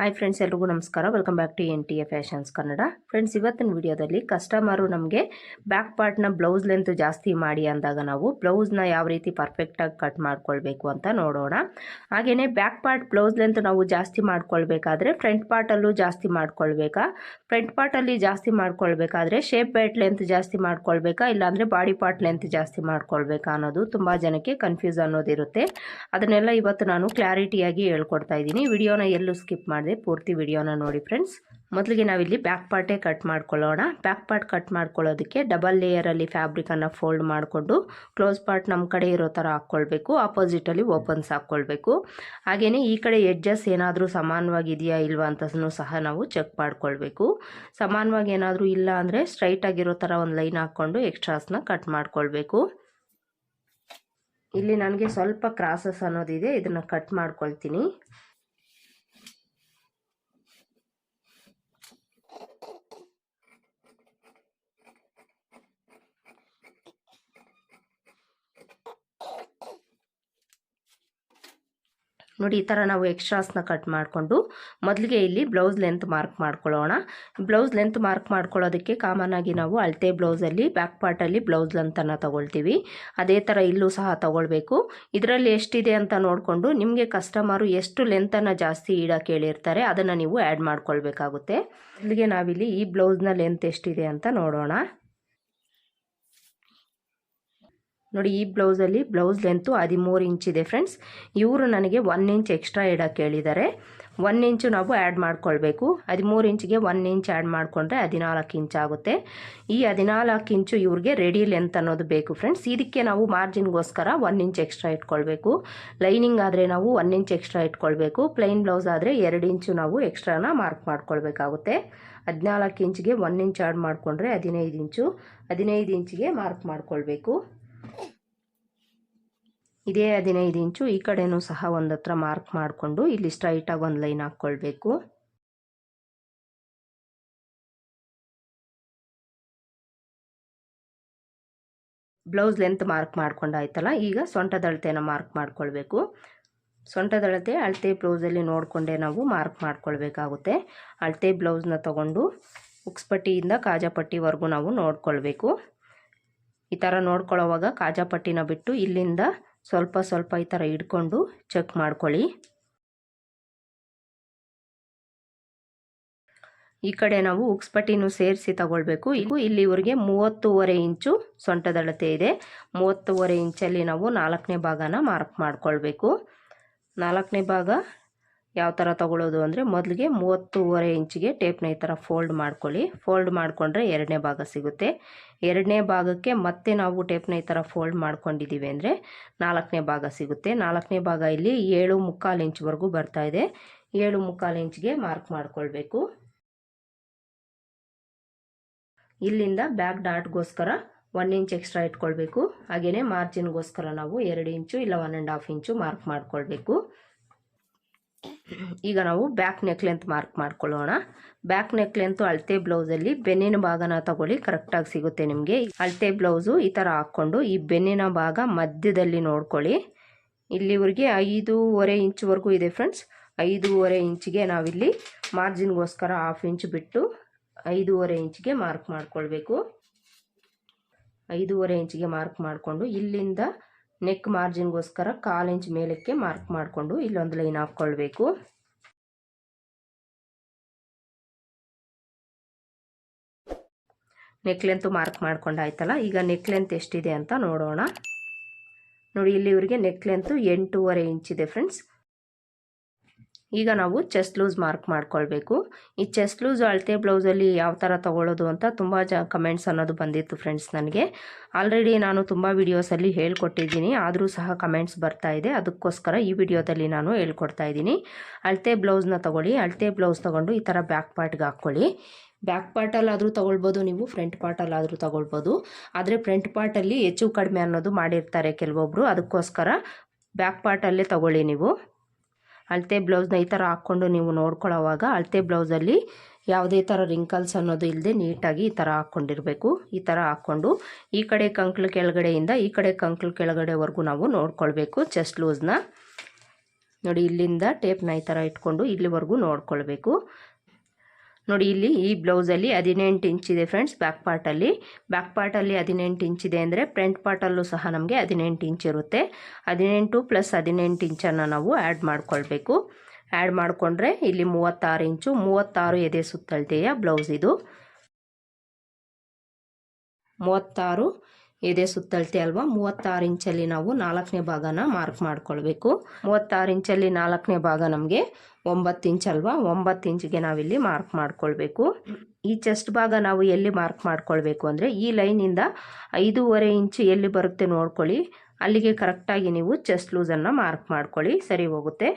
Hi friends ಎಲ್ರಿಗೂ ನಮಸ್ಕಾರ. Welcome back to N T A fashions Kannada friends ಇವತ್ತಿನ ವಿಡಿಯೋದಲ್ಲಿ ಕಸ್ಟಮರು ನಮಗೆ ಬ್ಯಾಕ್ ಪಾರ್ಟ್ನ ಬ್ಲೌಸ್ ಲೆಂತ್ ಜಾಸ್ತಿ ಮಾಡಿ ಅಂದಾಗ ನಾವು ಬ್ಲೌಸ್ನ ಯಾವ ರೀತಿ ಪರ್ಫೆಕ್ಟಾಗಿ ಕಟ್ ಮಾಡ್ಕೊಳ್ಬೇಕು ಅಂತ ನೋಡೋಣ. ಹಾಗೆಯೇ ಬ್ಯಾಕ್ ಪಾರ್ಟ್ ಬ್ಲೌಸ್ ಲೆಂತ್ ನಾವು ಜಾಸ್ತಿ ಮಾಡ್ಕೊಳ್ಬೇಕಾದ್ರೆ ಫ್ರಂಟ್ ಪಾರ್ಟಲ್ಲೂ ಜಾಸ್ತಿ ಮಾಡ್ಕೊಳ್ಬೇಕಾ? ಫ್ರಂಟ್ ಪಾರ್ಟಲ್ಲಿ ಜಾಸ್ತಿ ಮಾಡ್ಕೊಳ್ಬೇಕಾದ್ರೆ ಶೇಪ್ ಬೆಲ್ಟ್ ಲೆಂತ್ ಜಾಸ್ತಿ ಮಾಡ್ಕೊಳ್ಬೇಕಾ? ಇಲ್ಲಾಂದರೆ ಬಾಡಿ ಪಾರ್ಟ್ ಲೆಂತ್ ಜಾಸ್ತಿ ಮಾಡ್ಕೊಳ್ಬೇಕಾ ಅನ್ನೋದು ತುಂಬ ಜನಕ್ಕೆ ಕನ್ಫ್ಯೂಸ್ ಅನ್ನೋದಿರುತ್ತೆ. ಅದನ್ನೆಲ್ಲ ಇವತ್ತು ನಾನು ಕ್ಲಾರಿಟಿಯಾಗಿ ಹೇಳ್ಕೊಡ್ತಾ ಇದ್ದೀನಿ. ವಿಡಿಯೋನ ಎಲ್ಲೂ ಸ್ಕಿಪ್ ಪೂರ್ತಿ ವಿಡಿಯೋನ ನೋಡಿ ಫ್ರೆಂಡ್ಸ್ ಮೊದಲಿಗೆ ನಾವಿಲ್ಲಿ ಬ್ಯಾಕ್ ಪಾರ್ಟೇ ಕಟ್ ಮಾಡ್ಕೊಳ್ಳೋಣ. ಬ್ಯಾಕ್ ಪಾರ್ಟ್ ಕಟ್ ಮಾಡ್ಕೊಳ್ಳೋದಕ್ಕೆ ಡಬಲ್ ಲೇಯರಲ್ಲಿ ಫ್ಯಾಬ್ರಿಕನ್ನು ಫೋಲ್ಡ್ ಮಾಡಿಕೊಂಡು ಕ್ಲೋಸ್ ಪಾರ್ಟ್ ನಮ್ಮ ಕಡೆ ಇರೋ ಥರ ಹಾಕ್ಕೊಳ್ಬೇಕು. ಆಪೋಸಿಟಲ್ಲಿ ಓಪನ್ಸ್ ಹಾಕ್ಕೊಳ್ಬೇಕು. ಹಾಗೆಯೇ ಈ ಕಡೆ ಎಡ್ಜಸ್ ಏನಾದರೂ ಸಮಾನವಾಗಿದೆಯಾ ಇಲ್ವಾ ಅಂತನೂ ಸಹ ನಾವು ಚೆಕ್ ಮಾಡ್ಕೊಳ್ಬೇಕು. ಸಮಾನವಾಗಿ ಏನಾದರೂ ಇಲ್ಲ ಅಂದರೆ ಸ್ಟ್ರೈಟಾಗಿರೋ ಥರ ಒಂದು ಲೈನ್ ಹಾಕ್ಕೊಂಡು ಎಕ್ಸ್ಟ್ರಾಸ್ನ ಕಟ್ ಮಾಡ್ಕೊಳ್ಬೇಕು. ಇಲ್ಲಿ ನನಗೆ ಸ್ವಲ್ಪ ಕ್ರಾಸಸ್ ಅನ್ನೋದಿದೆ, ಇದನ್ನು ಕಟ್ ಮಾಡ್ಕೊಳ್ತೀನಿ. ನೋಡಿ, ಈ ಥರ ನಾವು ಎಕ್ಸ್ಟ್ರಾಸ್ನ ಕಟ್ ಮಾಡಿಕೊಂಡು ಮೊದಲಿಗೆ ಇಲ್ಲಿ ಬ್ಲೌಸ್ ಲೆಂತ್ ಮಾರ್ಕ್ ಮಾಡ್ಕೊಳ್ಳೋಣ. ಬ್ಲೌಸ್ ಲೆಂತ್ ಮಾರ್ಕ್ ಮಾಡ್ಕೊಳ್ಳೋದಕ್ಕೆ ಕಾಮನ್ ಆಗಿ ನಾವು ಅಳತೆ ಬ್ಲೌಸಲ್ಲಿ ಬ್ಯಾಕ್ ಪಾರ್ಟಲ್ಲಿ ಬ್ಲೌಸ್ ಲೆಂತನ್ನು ತಗೊಳ್ತೀವಿ. ಅದೇ ಥರ ಇಲ್ಲೂ ಸಹ ತಗೊಳ್ಬೇಕು. ಇದರಲ್ಲಿ ಎಷ್ಟಿದೆ ಅಂತ ನೋಡಿಕೊಂಡು ನಿಮಗೆ ಕಸ್ಟಮರು ಎಷ್ಟು ಲೆಂತನ್ನು ಜಾಸ್ತಿ ಇಡೋಕ್ಕೆ ಹೇಳಿರ್ತಾರೆ ಅದನ್ನು ನೀವು ಆ್ಯಡ್ ಮಾಡ್ಕೊಳ್ಬೇಕಾಗುತ್ತೆ. ಮೊದಲಿಗೆ ನಾವಿಲ್ಲಿ ಈ ಬ್ಲೌಸ್ನ ಲೆಂತ್ ಎಷ್ಟಿದೆ ಅಂತ ನೋಡೋಣ. ನೋಡಿ, ಈ ಬ್ಲೌಸಲ್ಲಿ ಬ್ಲೌಸ್ ಲೆಂತು ಹದಿಮೂರು ಇಂಚಿದೆ ಫ್ರೆಂಡ್ಸ್. ಇವರು ನನಗೆ ಒನ್ ಇಂಚ್ ಎಕ್ಸ್ಟ್ರಾ ಇಡೋಕ್ಕೆ ಹೇಳಿದ್ದಾರೆ. ಒನ್ ಇಂಚು ನಾವು ಆ್ಯಡ್ ಮಾಡ್ಕೊಳ್ಬೇಕು. ಹದಿಮೂರು ಇಂಚಿಗೆ ಒನ್ ಇಂಚ್ ಆ್ಯಡ್ ಮಾಡಿಕೊಂಡ್ರೆ ಹದಿನಾಲ್ಕು ಇಂಚ್ ಆಗುತ್ತೆ. ಈ ಹದಿನಾಲ್ಕು ಇಂಚು ಇವ್ರಿಗೆ ರೆಡಿ ಲೆಂತ್ ಅನ್ನೋದು ಬೇಕು ಫ್ರೆಂಡ್ಸ್. ಇದಕ್ಕೆ ನಾವು ಮಾರ್ಜಿನ್ಗೋಸ್ಕರ ಒನ್ ಇಂಚ್ ಎಕ್ಸ್ಟ್ರಾ ಇಟ್ಕೊಳ್ಬೇಕು. ಲೈನಿಂಗ್ ಆದರೆ ನಾವು ಒನ್ ಇಂಚ್ ಎಕ್ಸ್ಟ್ರಾ ಇಟ್ಕೊಳ್ಬೇಕು. ಪ್ಲೈನ್ ಬ್ಲೌಸ್ ಆದರೆ ಎರಡು ಇಂಚು ನಾವು ಎಕ್ಸ್ಟ್ರಾನ ಮಾರ್ಕ್ ಮಾಡ್ಕೊಳ್ಬೇಕಾಗುತ್ತೆ. ಹದಿನಾಲ್ಕು ಇಂಚಿಗೆ ಒನ್ ಇಂಚ್ ಆ್ಯಡ್ ಮಾಡಿಕೊಂಡ್ರೆ ಹದಿನೈದು ಇಂಚು. ಹದಿನೈದು ಇಂಚಿಗೆ ಮಾರ್ಕ್ ಮಾಡ್ಕೊಳ್ಬೇಕು. ಇದೇ ಹದಿನೈದು ಇಂಚು ಈ ಕಡೆನೂ ಸಹ ಒಂದು ಹತ್ರ ಮಾರ್ಕ್ ಮಾಡಿಕೊಂಡು ಇಲ್ಲಿ ಸ್ಟ್ರೈಟಾಗಿ ಒಂದು ಲೈನ್ ಹಾಕ್ಕೊಳ್ಬೇಕು. ಬ್ಲೌಸ್ ಲೆಂತ್ ಮಾರ್ಕ್ ಮಾಡ್ಕೊಂಡಾಯ್ತಲ್ಲ ಈಗ ಸೊಂಟದಳತೆಯನ್ನು ಮಾರ್ಕ್ ಮಾಡ್ಕೊಳ್ಬೇಕು. ಸೊಂಟದಳತೆ ಅಳತೆ ಬ್ಲೌಸಲ್ಲಿ ನೋಡಿಕೊಂಡೇ ನಾವು ಮಾರ್ಕ್ ಮಾಡ್ಕೊಳ್ಬೇಕಾಗುತ್ತೆ. ಅಳತೆ ಬ್ಲೌಸ್ನ ತಗೊಂಡು ಉಕ್ಸ್ಪಟ್ಟಿಯಿಂದ ಕಾಜಾಪಟ್ಟಿವರೆಗೂ ನಾವು ನೋಡ್ಕೊಳ್ಬೇಕು. ಈ ಥರ ನೋಡ್ಕೊಳ್ಳೋವಾಗ ಕಾಜಾಪಟ್ಟಿನ ಬಿಟ್ಟು ಇಲ್ಲಿಂದ ಸ್ವಲ್ಪ ಸ್ವಲ್ಪ ಈ ಥರ ಇಟ್ಕೊಂಡು ಚೆಕ್ ಮಾಡ್ಕೊಳ್ಳಿ. ಈ ಕಡೆ ನಾವು ಉಕ್ಸ್ಪಟ್ಟಿನೂ ಸೇರಿಸಿ ತಗೊಳ್ಬೇಕು. ಇದು ಇಲ್ಲಿವರೆಗೆ ಮೂವತ್ತೂವರೆ ಇಂಚು ಸೊಂಟದಳತೆ ಇದೆ. ಮೂವತ್ತೂವರೆ ಇಂಚಲ್ಲಿ ನಾವು ನಾಲ್ಕನೇ ಭಾಗನ ಮಾರ್ಕ್ ಮಾಡ್ಕೊಳ್ಬೇಕು. ನಾಲ್ಕನೇ ಭಾಗ ಯಾವ ಥರ ತಗೊಳ್ಳೋದು ಅಂದರೆ ಮೊದಲಿಗೆ ಮೂವತ್ತೂವರೆ ಇಂಚಿಗೆ ಟೇಪ್ನ ಈ ಥರ ಫೋಲ್ಡ್ ಮಾಡ್ಕೊಳ್ಳಿ. ಫೋಲ್ಡ್ ಮಾಡಿಕೊಂಡ್ರೆ ಎರಡನೇ ಭಾಗ ಸಿಗುತ್ತೆ. ಎರಡನೇ ಭಾಗಕ್ಕೆ ಮತ್ತೆ ನಾವು ಟೇಪ್ನ ಈ ಥರ ಫೋಲ್ಡ್ ಮಾಡ್ಕೊಂಡಿದ್ದೀವಿ ಅಂದರೆ ನಾಲ್ಕನೇ ಭಾಗ ಸಿಗುತ್ತೆ. ನಾಲ್ಕನೇ ಭಾಗ ಇಲ್ಲಿ ಏಳು ಮುಕ್ಕಾಲು ಇಂಚ್ವರೆಗೂ ಬರ್ತಾ ಇದೆ. ಏಳು ಮುಕ್ಕಾಲು ಇಂಚ್ಗೆ ಮಾರ್ಕ್ ಮಾಡಿಕೊಳ್ಬೇಕು. ಇಲ್ಲಿಂದ ಬ್ಯಾಕ್ ಡಾಟ್ಗೋಸ್ಕರ ಒನ್ ಇಂಚ್ ಎಕ್ಸ್ಟ್ರಾ ಇಟ್ಕೊಳ್ಬೇಕು. ಹಾಗೆಯೇ ಮಾರ್ಜಿನ್ಗೋಸ್ಕರ ನಾವು ಎರಡು ಇಂಚು ಇಲ್ಲ one and half inch mark ಮಾಡ್ಕೊಳ್ಬೇಕು. ಈಗ ನಾವು ಬ್ಯಾಕ್ ನೆಕ್ ಲೆಂತ್ ಮಾರ್ಕ್ ಮಾಡ್ಕೊಳ್ಳೋಣ. ಬ್ಯಾಕ್ ನೆಕ್ ಲೆಂತು ಅಳತೆ ಬ್ಲೌಸಲ್ಲಿ ಬೆನ್ನಿನ ಭಾಗನ ತಗೊಳ್ಳಿ ಕರೆಕ್ಟಾಗಿ ಸಿಗುತ್ತೆ ನಿಮಗೆ. ಅಳತೆ ಬ್ಲೌಸು ಈ ಥರ ಹಾಕ್ಕೊಂಡು ಈ ಬೆನ್ನಿನ ಭಾಗ ಮಧ್ಯದಲ್ಲಿ ನೋಡ್ಕೊಳ್ಳಿ. ಇಲ್ಲಿವರೆಗೆ ಐದೂವರೆ ಇಂಚ್ವರೆಗೂ ಇದೆ ಫ್ರೆಂಡ್ಸ್ ಐದೂವರೆ ಇಂಚಿಗೆ ನಾವಿಲ್ಲಿ ಮಾರ್ಜಿನ್ಗೋಸ್ಕರ ಹಾಫ್ ಇಂಚ್ ಬಿಟ್ಟು ಐದೂವರೆ ಇಂಚಿಗೆ ಮಾರ್ಕ್ ಮಾಡ್ಕೊಳ್ಬೇಕು. ಐದೂವರೆ ಇಂಚಿಗೆ ಮಾರ್ಕ್ ಮಾಡಿಕೊಂಡು ಇಲ್ಲಿಂದ ನೆಕ್ ಮಾರ್ಜಿನ್ಗೋಸ್ಕರ ಕಾಲು ಇಂಚ್ ಮೇಲಕ್ಕೆ ಮಾರ್ಕ್ ಮಾಡಿಕೊಂಡು ಇಲ್ಲೊಂದು ಲೈನ್ ಹಾಕ್ಕೊಳ್ಬೇಕು. ನೆಕ್ ಲೆಂತು ಮಾರ್ಕ್ ಮಾಡ್ಕೊಂಡಾಯ್ತಲ್ಲ ಈಗ ನೆಕ್ ಲೆಂತ್ ಎಷ್ಟಿದೆ ಅಂತ ನೋಡೋಣ. ನೋಡಿ ಇಲ್ಲಿ ಇವರಿಗೆ ನೆಕ್ ಲೆಂತು ಎಂಟೂವರೆ ಇಂಚಿದೆ ಫ್ರೆಂಡ್ಸ್ ಈಗ ನಾವು ಚೆಸ್ಟ್ ಲೂಸ್ ಮಾರ್ಕ್ ಮಾಡ್ಕೊಳ್ಬೇಕು. ಈ ಚೆಸ್ಟ್ ಲೂಸ್ ಅಳತೆ ಬ್ಲೌಸಲ್ಲಿ ಯಾವ ಥರ ತೊಗೊಳ್ಳೋದು ಅಂತ ತುಂಬ ಜ ಕಮೆಂಟ್ಸ್ ಅನ್ನೋದು ಬಂದಿತ್ತು ಫ್ರೆಂಡ್ಸ್ ನನಗೆ. ಆಲ್ರೆಡಿ ನಾನು ತುಂಬ ವೀಡಿಯೋಸಲ್ಲಿ ಹೇಳ್ಕೊಟ್ಟಿದ್ದೀನಿ. ಆದರೂ ಸಹ ಕಮೆಂಟ್ಸ್ ಬರ್ತಾ ಇದೆ. ಅದಕ್ಕೋಸ್ಕರ ಈ ವಿಡಿಯೋದಲ್ಲಿ ನಾನು ಹೇಳ್ಕೊಡ್ತಾ ಇದ್ದೀನಿ. ಅಳತೆ ಬ್ಲೌಸ್ನ ತೊಗೊಳ್ಳಿ. ಅಳತೆ ಬ್ಲೌಸ್ ತೊಗೊಂಡು ಈ ಥರ ಬ್ಯಾಕ್ ಪಾರ್ಟ್ಗೆ ಹಾಕ್ಕೊಳ್ಳಿ. ಬ್ಯಾಕ್ ಪಾರ್ಟಲ್ಲಾದರೂ ತೊಗೊಳ್ಬೋದು ನೀವು. ಫ್ರಂಟ್ ಪಾರ್ಟಲ್ಲಾದರೂ ತೊಗೊಳ್ಬೋದು. ಆದರೆ ಫ್ರಂಟ್ ಪಾರ್ಟಲ್ಲಿ ಹೆಚ್ಚು ಕಡಿಮೆ ಅನ್ನೋದು ಮಾಡಿರ್ತಾರೆ ಕೆಲವೊಬ್ಬರು ಅದಕ್ಕೋಸ್ಕರ ಬ್ಯಾಕ್ ಪಾರ್ಟಲ್ಲೇ ತೊಗೊಳ್ಳಿ ನೀವು. ಅಳತೆ ಬ್ಲೌಸ್ನ ಈ ಥರ ಹಾಕ್ಕೊಂಡು ನೀವು ನೋಡ್ಕೊಳ್ಳೋವಾಗ ಅಳತೆ ಬ್ಲೌಸಲ್ಲಿ ಯಾವುದೇ ಥರ ರಿಂಕಲ್ಸ್ ಅನ್ನೋದು ಇಲ್ಲದೆ ನೀಟಾಗಿ ಈ ಥರ ಹಾಕ್ಕೊಂಡಿರಬೇಕು. ಈ ಥರ ಹಾಕ್ಕೊಂಡು ಈ ಕಡೆ ಕಂಕ್ಳು ಕೆಳಗಡೆಯಿಂದ ಈ ಕಡೆ ಕಂಕ್ಳು ಕೆಳಗಡೆವರೆಗೂ ನಾವು ನೋಡ್ಕೊಳ್ಬೇಕು ಚೆಸ್ಟ್ ಲೂಸ್ನ ನೋಡಿ ಇಲ್ಲಿಂದ ಟೇಪ್ನ ಈ ಥರ ಇಟ್ಕೊಂಡು ಇಲ್ಲಿವರೆಗೂ ನೋಡ್ಕೊಳ್ಬೇಕು. ನೋಡಿ ಇಲ್ಲಿ ಈ ಬ್ಲೌಸಲ್ಲಿ ಹದಿನೆಂಟು ಇದೆ ಫ್ರೆಂಡ್ಸ್ ಬ್ಯಾಕ್ ಪಾರ್ಟಲ್ಲಿ ಬ್ಯಾಕ್ ಪಾರ್ಟಲ್ಲಿ ಹದಿನೆಂಟು ಇಂಚಿದೆ ಅಂದರೆ ಫ್ರಂಟ್ ಪಾರ್ಟಲ್ಲೂ ಸಹ ನಮಗೆ ಹದಿನೆಂಟು ಇಂಚ್ ಇರುತ್ತೆ. ಹದಿನೆಂಟು ಪ್ಲಸ್ ಹದಿನೆಂಟು ಇಂಚನ್ನು ನಾವು ಆ್ಯಡ್ ಮಾಡ್ಕೊಳ್ಬೇಕು. ಆ್ಯಡ್ ಮಾಡಿಕೊಂಡ್ರೆ ಇಲ್ಲಿ ಮೂವತ್ತಾರು ಇಂಚು ಮೂವತ್ತಾರು ಎದೆ ಸುತ್ತಳತೆಯ ಬ್ಲೌಸ್ ಇದು. ಮೂವತ್ತಾರು ಎದೆ ಸುತ್ತಳತೆ ಅಲ್ವಾ? ಮೂವತ್ತಾರು ಇಂಚಲ್ಲಿ ನಾವು ನಾಲ್ಕನೇ ಭಾಗನ ಮಾರ್ಕ್ ಮಾಡ್ಕೊಳ್ಬೇಕು. ಮೂವತ್ತಾರು ಇಂಚಲ್ಲಿ ನಾಲ್ಕನೇ ಭಾಗ ನಮಗೆ ಒಂಬತ್ತು ಇಂಚ್ ಅಲ್ವಾ? ಒಂಬತ್ತು ಇಂಚಿಗೆ ನಾವಿಲ್ಲಿ ಮಾರ್ಕ್ ಮಾಡ್ಕೊಳ್ಬೇಕು. ಈ ಚೆಸ್ಟ್ ಭಾಗ ನಾವು ಎಲ್ಲಿ ಮಾರ್ಕ್ ಮಾಡ್ಕೊಳ್ಬೇಕು ಅಂದರೆ ಈ ಲೈನಿಂದ ಐದೂವರೆ ಇಂಚ್ ಎಲ್ಲಿ ಬರುತ್ತೆ ನೋಡ್ಕೊಳ್ಳಿ. ಅಲ್ಲಿಗೆ ಕರೆಕ್ಟಾಗಿ ನೀವು ಚೆಸ್ಟ್ ಲೂಸನ್ನು ಮಾರ್ಕ್ ಮಾಡ್ಕೊಳ್ಳಿ. ಸರಿ ಹೋಗುತ್ತೆ.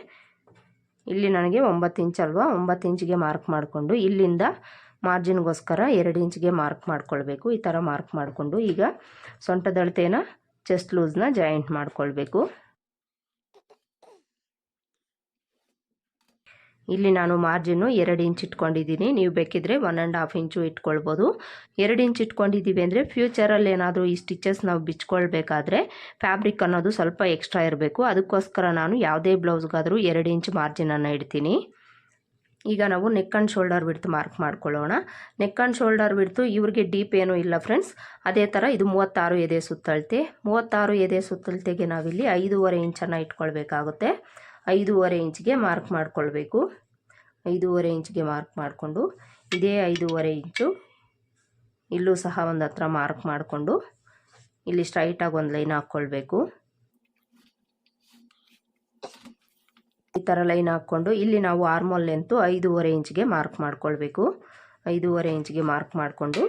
ಇಲ್ಲಿ ನನಗೆ ಒಂಬತ್ತು ಇಂಚ್ ಅಲ್ವಾ? ಒಂಬತ್ತು ಇಂಚ್ಗೆ ಮಾರ್ಕ್ ಮಾಡಿಕೊಂಡು ಇಲ್ಲಿಂದ ಮಾರ್ಜಿನ್ಗೋಸ್ಕರ ಎರಡು ಇಂಚ್ಗೆ ಮಾರ್ಕ್ ಮಾಡ್ಕೊಳ್ಬೇಕು. ಈ ಥರ ಮಾರ್ಕ್ ಮಾಡಿಕೊಂಡು ಈಗ ಸೊಂಟದಳತೆನ ಚೆಸ್ಟ್ ಲೂಸ್ನ ಜಾಯಿಂಟ್ ಮಾಡ್ಕೊಳ್ಬೇಕು. ಇಲ್ಲಿ ನಾನು ಮಾರ್ಜಿನ್ನು ಎರಡು ಇಂಚ್ ಇಟ್ಕೊಂಡಿದ್ದೀನಿ. ನೀವು ಬೇಕಿದ್ರೆ ಒನ್ ಆ್ಯಂಡ್ ಹಾಫ್ ಇಂಚು ಇಟ್ಕೊಳ್ಬೋದು. ಎರಡು ಇಂಚ್ ಇಟ್ಕೊಂಡಿದ್ದೀವಿ ಅಂದರೆ ಫ್ಯೂಚರಲ್ಲಿ ಏನಾದರೂ ಈ ಸ್ಟಿಚಸ್ ನಾವು ಬಿಚ್ಕೊಳ್ಬೇಕಾದ್ರೆ ಫ್ಯಾಬ್ರಿಕ್ ಅನ್ನೋದು ಸ್ವಲ್ಪ ಎಕ್ಸ್ಟ್ರಾ ಇರಬೇಕು. ಅದಕ್ಕೋಸ್ಕರ ನಾನು ಯಾವುದೇ ಬ್ಲೌಸ್ಗಾದರೂ ಎರಡು ಇಂಚ್ ಮಾರ್ಜಿನನ್ನು ಇಡ್ತೀನಿ. ಈಗ ನಾವು neck and shoulder width mark ಮಾಡ್ಕೊಳ್ಳೋಣ. ನೆಕ್ ಆ್ಯಂಡ್ ಶೋಲ್ಡರ್ ಬಿಡ್ತು ಇವ್ರಿಗೆ ಡೀಪ್ ಏನೂ ಇಲ್ಲ ಫ್ರೆಂಡ್ಸ್ ಅದೇ ಥರ ಇದು ಮೂವತ್ತಾರು ಎದೆ ಸುತ್ತಳತೆ. ಮೂವತ್ತಾರು ಎದೆ ಸುತ್ತಳತೆಗೆ ನಾವಿಲ್ಲಿ ಐದೂವರೆ ಇಂಚನ್ನು ಇಟ್ಕೊಳ್ಬೇಕಾಗುತ್ತೆ. ಐದೂವರೆ ಇಂಚ್ಗೆ ಮಾರ್ಕ್ ಮಾಡಿಕೊಳ್ಬೇಕು. ಐದೂವರೆ ಇಂಚ್ಗೆ ಮಾರ್ಕ್ ಮಾಡಿಕೊಂಡು ಇದೇ ಐದೂವರೆ ಇಂಚು ಇಲ್ಲೂ ಸಹ ಒಂದು ಹತ್ರ ಮಾರ್ಕ್ ಮಾಡಿಕೊಂಡು ಇಲ್ಲಿ ಸ್ಟ್ರೈಟಾಗಿ ಒಂದು ಲೈನ್ ಹಾಕ್ಕೊಳ್ಬೇಕು ಈ ಥರ ಲೈನ್ ಹಾಕ್ಕೊಂಡು ಇಲ್ಲಿ ನಾವು ಆರ್ಮೋಲ್ ಲೆಂತು ಐದೂವರೆ ಇಂಚ್ಗೆ ಮಾರ್ಕ್ ಮಾಡ್ಕೊಳ್ಬೇಕು. ಐದೂವರೆ ಇಂಚ್ಗೆ ಮಾರ್ಕ್ ಮಾಡಿಕೊಂಡು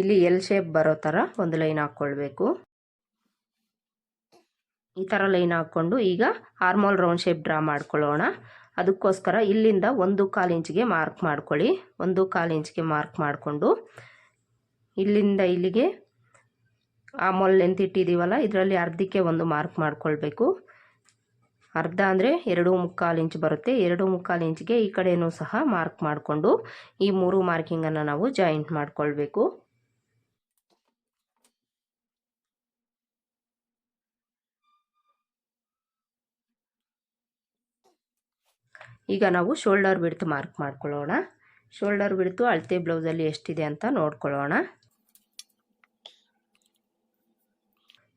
ಇಲ್ಲಿ ಎಲ್ ಶೇಪ್ ಬರೋ ಥರ ಒಂದು ಲೈನ್ ಹಾಕ್ಕೊಳ್ಬೇಕು ಈ ಥರ ಲೈನ್ ಹಾಕ್ಕೊಂಡು ಈಗ ಆರ್ಮೋಲ್ ರೌಂಡ್ ಶೇಪ್ ಡ್ರಾ ಮಾಡ್ಕೊಳ್ಳೋಣ. ಅದಕ್ಕೋಸ್ಕರ ಇಲ್ಲಿಂದ ಒಂದು ಕಾಲು ಇಂಚಿಗೆ ಮಾರ್ಕ್ ಮಾಡ್ಕೊಳ್ಳಿ. ಒಂದು ಕಾಲು ಇಂಚಿಗೆ ಮಾರ್ಕ್ ಮಾಡಿಕೊಂಡು ಇಲ್ಲಿಂದ ಇಲ್ಲಿಗೆ ಆಮೋಲ್ ಲೆಂತ್ ಇಟ್ಟಿದ್ದೀವಲ್ಲ ಇದರಲ್ಲಿ ಅರ್ಧಕ್ಕೆ ಒಂದು ಮಾರ್ಕ್ ಮಾಡಿಕೊಳ್ಬೇಕು. ಅರ್ಧ ಅಂದರೆ ಎರಡು ಮುಕ್ಕಾಲು ಇಂಚ್ ಬರುತ್ತೆ. ಎರಡು ಮುಕ್ಕಾಲು ಇಂಚಿಗೆ ಈ ಕಡೆಯೂ ಸಹ ಮಾರ್ಕ್ ಮಾಡಿಕೊಂಡು ಈ ಮೂರು ಮಾರ್ಕಿಂಗನ್ನು ನಾವು ಜಾಯಿಂಟ್ ಮಾಡಿಕೊಳ್ಬೇಕು. ಈಗ ನಾವು ಶೋಲ್ಡರ್ ಬಿಡ್ತು ಮಾರ್ಕ್ ಮಾಡ್ಕೊಳ್ಳೋಣ. ಶೋಲ್ಡರ್ ಬಿಡ್ತು ಅಳತೆ ಬ್ಲೌಸಲ್ಲಿ ಎಷ್ಟಿದೆ ಅಂತ ನೋಡ್ಕೊಳ್ಳೋಣ.